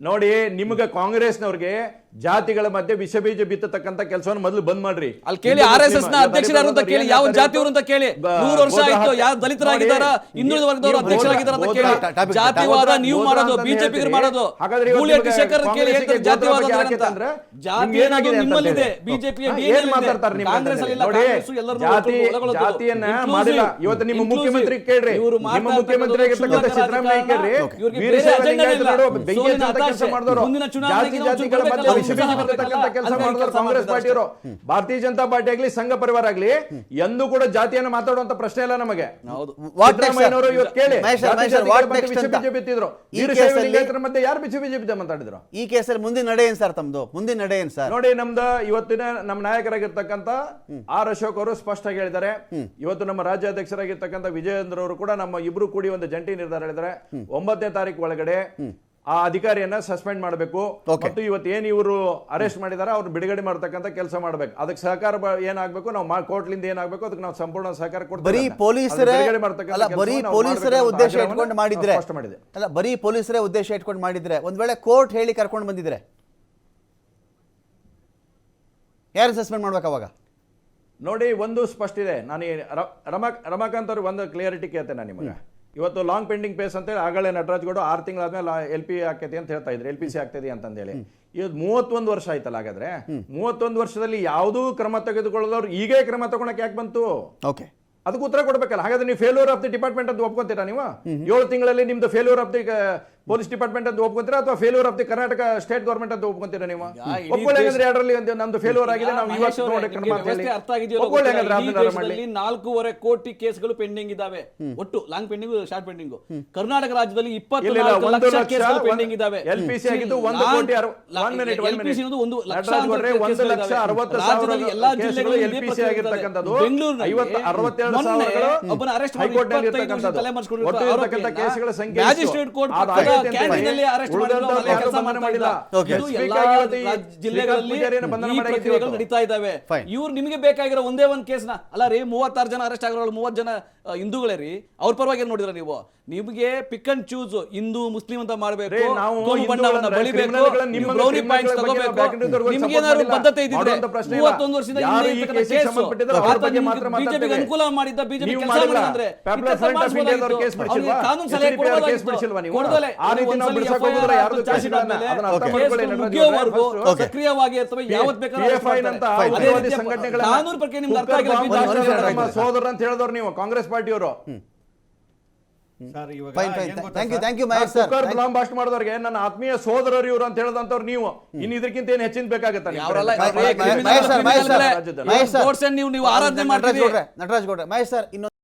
ನೋಡಿ ನಿಮ್ಗೆ ಕಾಂಗ್ರೆಸ್ನವ್ರಿಗೆ ಜಾತಿಗಳ ಮಧ್ಯೆ ವಿಷ ಬೀಜ ಬಿತ್ತತಕ್ಕಂತ ಕೆಲಸವನ್ನು ಮೊದಲು ಬಂದ್ ಮಾಡ್ರಿ. ಅಲ್ಲಿ ಕೇಳಿ ಆರ್ ಎಸ್ ಎಸ್ನ ಅಧ್ಯಕ್ಷರು ಅಂತ ಕೇಳಿ ಯಾವ ಜಾತಿಯವರು ಅಂತ ಕೇಳಿ. ನೂರು ವರ್ಷ ಆಯ್ತು ಯಾವ ದಲಿತರಾಗಿದ್ದಾರ? ಹಿಂದುಳಿದ ವರ್ಗದವರು ಅಧ್ಯಕ್ಷರಾಗಿದ್ದಾರ ಅಂತ ಕೇಳಿ. ಜಾತಿವಾದ ನೀವು ಮಾಡೋದು ಬಿಜೆಪಿ ಮಾಡೋದು ಹಾಗಾದ್ರೆ ಶೇಖರ್ ಕೇಳಿ ಹೇಳ್ತಾರೆ ಜಾತಿವಾದ ಜಾತಿ ನಿಮ್ಮಲ್ಲಿದೆ ಬಿಜೆಪಿಯ ಕಾಂಗ್ರೆಸ್ ಅಲ್ಲಿ ಜಾತಿ ಜಾತಿಯನ್ನ ಮಾಡಿಲ್ಲ ಇವತ್ತು ನಿಮ್ಮ ಮುಖ್ಯಮಂತ್ರಿ ಕೇಳ್ರಿ. ನಿಮ್ಮ ಮುಖ್ಯಮಂತ್ರಿ ಆಗಿರ್ತಕ್ಕಂಥ ಸಿದ್ದರಾಮಯ್ಯ ಕೇಳ್ರಿ. ವೀರಶೈವ ಲಿಂಗಾಯತರು ಬೆಂಕಿ ಹಚ್ಚತಕ್ಕ ಕೆಲಸ ಮಾಡಿದವರು. ಜಾತಿ ಜಾತಿಗಳ ಮಧ್ಯೆ ಕೆಲಸ ಕಾಂಗ್ರೆಸ್ ಪಾರ್ಟಿಯವರು. ಭಾರತೀಯ ಜನತಾ ಪಾರ್ಟಿ ಆಗ್ಲಿ ಸಂಘ ಪರಿವಾರ ಆಗ್ಲಿ ಎಂದು ಕೂಡ ಜಾತಿಯನ್ನ ಮಾತಾಡುವಂತ ಪ್ರಶ್ನೆ ಇಲ್ಲ ನಮಗೆ? ಸಿದ್ದರಾಮಯ್ಯನವರು ಇವತ್ತು ಕೇಳಿ ಬಿತ್ತಿದ್ರು. ಮಧ್ಯೆ ಯಾರು ಬಿಜೆಪಿ ಬಿಜೆಪಿ ಮಾತಾಡಿದ್ರು ಈ ಕೇಸಲ್ಲಿ ಮುಂದಿನ ನಡೆ ಏನ್ ಸರ್ ತಮ್ದು? ಮುಂದಿನ ನಡೆ ಏನ್ ಸರ್ ನೋಡಿ ನಮ್ದು ಇವತ್ತಿನ ನಮ್ಮ ನಾಯಕರಾಗಿರ್ತಕ್ಕಂತ ಆರ್ ಅಶೋಕ್ ಅವರು ಸ್ಪಷ್ಟವಾಗಿ ಹೇಳಿದ್ದಾರೆ. ಇವತ್ತು ನಮ್ಮ ರಾಜ್ಯಾಧ್ಯಕ್ಷರಾಗಿರ್ತಕ್ಕಂಥ ವಿಜಯೇಂದ್ರ ಅವರು ಕೂಡ ನಮ್ಮ ಇಬ್ರು ಕೂಡಿ ಒಂದು ಜಂಟಿ ನಿರ್ಧಾರ ಹೇಳಿದ್ದಾರೆ. ಒಂಬತ್ತನೇ ತಾರೀಕು ಒಳಗಡೆ ಆ ಅಧಿಕಾರಿಯನ್ನ ಸಸ್ಪೆಂಡ್ ಮಾಡಬೇಕು. ಮತ್ತು ಇವತ್ತು ಏನು ಇವರು ಅರೆಸ್ಟ್ ಮಾಡಿದಾರೆ ಅವ್ರು ಬಿಡುಗಡೆ ಮಾಡತಕ್ಕಂತ ಕೆಲಸ ಮಾಡಬೇಕು. ಅದಕ್ಕೆ ಸಹಕಾರ ಏನಾಗಬೇಕು ನಾವು ಕೋರ್ಟ್ಲಿಂದ ಏನಾಗಬೇಕು ಅದಕ್ಕೆ ನಾವು ಸಂಪೂರ್ಣ ಸಹಕಾರ ಕೊಡ್ತೀವಿ ಬರೀ ಪೊಲೀಸರೇ ಉದ್ದೇಶ ಇಟ್ಕೊಂಡು ಮಾಡಿದ್ರೆ ಅಲ್ಲ ಬರೀ ಪೊಲೀಸರೇ ಉದ್ದೇಶ ಇಟ್ಕೊಂಡು ಮಾಡಿದ್ರೆ ಒಂದ್ ವೇಳೆ ಕೋರ್ಟ್ ಹೇಳಿ ಕರ್ಕೊಂಡು ಬಂದಿದ್ರೆ ಯಾರು ಸಸ್ಪೆಂಡ್ ಮಾಡ್ಬೇಕು ಅವಾಗ? ನೋಡಿ ಒಂದು ಸ್ಪಷ್ಟ ಇದೆ. ನಾನು ರಮಾಕಾಂತ್ ಅವ್ರಿಗೆ ಒಂದು ಕ್ಲಿಯರಿಟಿ ಕೇಳ್ತೇನೆ ನಿಮಗೆ. ಇವತ್ತು ಲಾಂಗ್ ಪೆಂಡಿಂಗ್ ಪೇಸ್ ಅಂತ ಹೇಳಿ ಆಗಲೇ ನಟರಾಜ್ ಗೌಡ ಆರು ತಿಂಗಳಾದ್ಮೇಲೆ ಎಲ್ ಪಿ ಆಗ್ತೈತಿ ಅಂತ ಹೇಳ್ತಾ ಇದ್ರು ಎಲ್ ಪಿ ಸಿ ಆಗ್ತದೆ ಅಂತಂದೇಳಿ. ಇವತ್ತು ಮೂವತ್ತೊಂದು ವರ್ಷ ಆಯ್ತಲ್ಲ ಹಾಗಾದ್ರೆ? ಮೂವತ್ತೊಂದು ವರ್ಷದಲ್ಲಿ ಯಾವುದೂ ಕ್ರಮ ತೆಗೆದುಕೊಳ್ಳೋದವ್ರು ಈಗೇ ಕ್ರಮ ತಗೊಳಕ್ ಯಾಕೆ ಬಂತು? ಓಕೆ. ಅದಕ್ಕೆ ಉತ್ತರ ಕೊಡ್ಬೇಕಲ್ಲ. ಹಾಗಾದ್ರೆ ನೀವು ಫೇಲ್ಯೂರ್ ಆಫ್ ದಿ ಡಿಪಾರ್ಟ್ಮೆಂಟ್ ಅಂತ ಒಪ್ಕೊಂತೀರಾ ನೀವು? ಏಳು ತಿಂಗಳಲ್ಲಿ ನಿಮ್ದು failure of the police department ಅಂತ ಒಪ್ಕೊಂತೀರಾ ಅಥವಾ failure of the Karnataka state government ಅಂತ ಒಪ್ಕೊಂತೀರಾ ನೀವು? ಇಡೀ ಒಪ್ಕೊಳ್ಳಿ ಹಾಗಾದ್ರೆ ಎರಡರಲ್ಲಿ ಒಂದು ನಮ್ದು ಫೇಲ್ಯೂರ್ ಆಗಿದೆ ನಾವು ಇವತ್ತು ನಾಲ್ಕೂವರೆ ಕೋಟಿ ಕೇಸ್ಗಳು ಪೆಂಡಿಂಗ್ ಇದಾವೆ ಒಟ್ಟು long pending short pending. Karnataka ರಾಜ್ಯದಲ್ಲಿ ಒಂದು ಲಕ್ಷ ಕೇಸ್ಗಳು ಪೆಂಡಿಂಗ್ ಇದಾವೆ LPC ಆಗಿದ್ದು ಒಂದು ಕೋಟಿ ಅನ್ನೋದು ಒಂದು ಲಕ್ಷ ಒಂದು ಲಕ್ಷ ಅರವತ್ತು ಸಾವಿರ ಎಲ್ಲಾ ಜಿಲ್ಲೆಗಳು ಪ್ರಕರಣ ಆಗಿರ್ತಕ್ಕಂಥದ್ದು ಬೆಂಗಳೂರು ಐವತ್ತು- ಅರವತ್ತೆರಡು ಮೊನ್ನೆ ಸಾವಿರಗಳು ಒಬ್ಬನ ಅರೆಸ್ಟ್ ಮಾಡಿ ಇರ್ತಕ್ಕಂಥದ್ದು. ತಲೆ ಕೇಸ್ಗಳ ಸಂಖ್ಯೆ ಮ್ಯಾಜಿಸ್ಟ್ರೇಟ್ ಕೋರ್ಟ್ ಕ್ಯಾಂಟೀನಲ್ಲಿ ಅರೆಸ್ಟ್ ಉಳಿದಂತ ಮಾಡಿರೋ ಕೆಲಸ ಮಾಡಿಲ್ಲ. ಇದು ಎಲ್ಲಾ ಜಿಲ್ಲೆಗಳಲ್ಲಿ ಈ ಪ್ರಕ್ರಿಯೆಗಳು ನಡೀತಾ ಇದ್ದಾವೆ. ಇವ್ರು ನಿಮಗೆ ಬೇಕಾಗಿರೋ ಒಂದೇ ಒಂದು ಕೇಸ್ನ ಅಲ್ಲ ರೀ ಮೂವತ್ತಾರು ಜನ ಅರೆಸ್ಟ್ ಆಗಿರೋ ಮೂವತ್ತು ಜನ ಹಿಂದೂಗಳೇ ರೀ. ಅವ್ರ ಪರವಾಗಿ ನೋಡಿದ್ರ ನೀವು? ನಿಮಗೆ pick and choose Hindu Muslim ಅಂತ ಮಾಡಬೇಕು. ಬಣ್ಣವನ್ನ ಬಳಿಬೇಕು. ಬ್ರೌನಿ ಪಾಯಿಂಟ್ಸ್ ತಗೋಬೇಕು. ನಿಮ್ಗೆ ಏನಾದ್ರು. ಬದ್ಧತೆ ಇದ್ರೆ ಮಾಡುವಂತ ಪ್ರಶ್ನೆ ಇಲ್ಲ. ಮೂವತ್ತೊಂದು ಬಗ್ಗೆ ಬಿಜೆಪಿಗೆ. ಅನುಕೂಲ ಮಾಡಿದ್ದ ಬಿಜೆಪಿ ಕೆಲಸ ಮಾಡಿದ್ರೆ? ಕಾನೂನು ಸಲಹೆ ಮುಗಿಯೋವರೆಗೂ ಸಕ್ರಿಯವಾಗಿ ಅಥವಾ ಯಾವತ್ ಬೇಕಾದ್ರೂ ಕಾನೂನು ಪ್ರಕಾರ ನಿಮ್ಗೆ ಅರ್ಥ ಆಗಿಲ್ಲ ಸೋದರ ಅಂತ ಹೇಳಿದವ್ರು ನೀವು ಕಾಂಗ್ರೆಸ್ ಪಾರ್ಟಿಯವರು. ಸರ್ ಇವಾಗ ಫೈನ್ ಫೈನ್ ಏನ್ ಗೊತ್ತಾ thank you sir? Thank you Mahesh sir cooker bomb blast ಮಾಡಿದವ್ರಿಗೆ ನನ್ನ ಆತ್ಮೀಯ ಸೋದರರು ಇವರು ಅಂತ ಹೇಳಿದಂತವ್ರು ನೀವು. ಇನ್ ಇದಕ್ಕಿಂತ ಏನ್ ಹೆಚ್ಚಿನ ಬೇಕಾಗತ್ತ ಅವರೆಲ್ಲ Mahesh sir Mahesh sir Mahesh sir ನೀವು ನೀವು ಆರಾಧನೆ ನಟರಾಜ್ ಮಾಡ್ತೀವಿ ಗೌಡ್ರೆ ನಟರಾಜ್ ಗೌಡ್ರೆ. ಮಹೇಶ್ ಸರ್ ಇನ್ನೊಂದು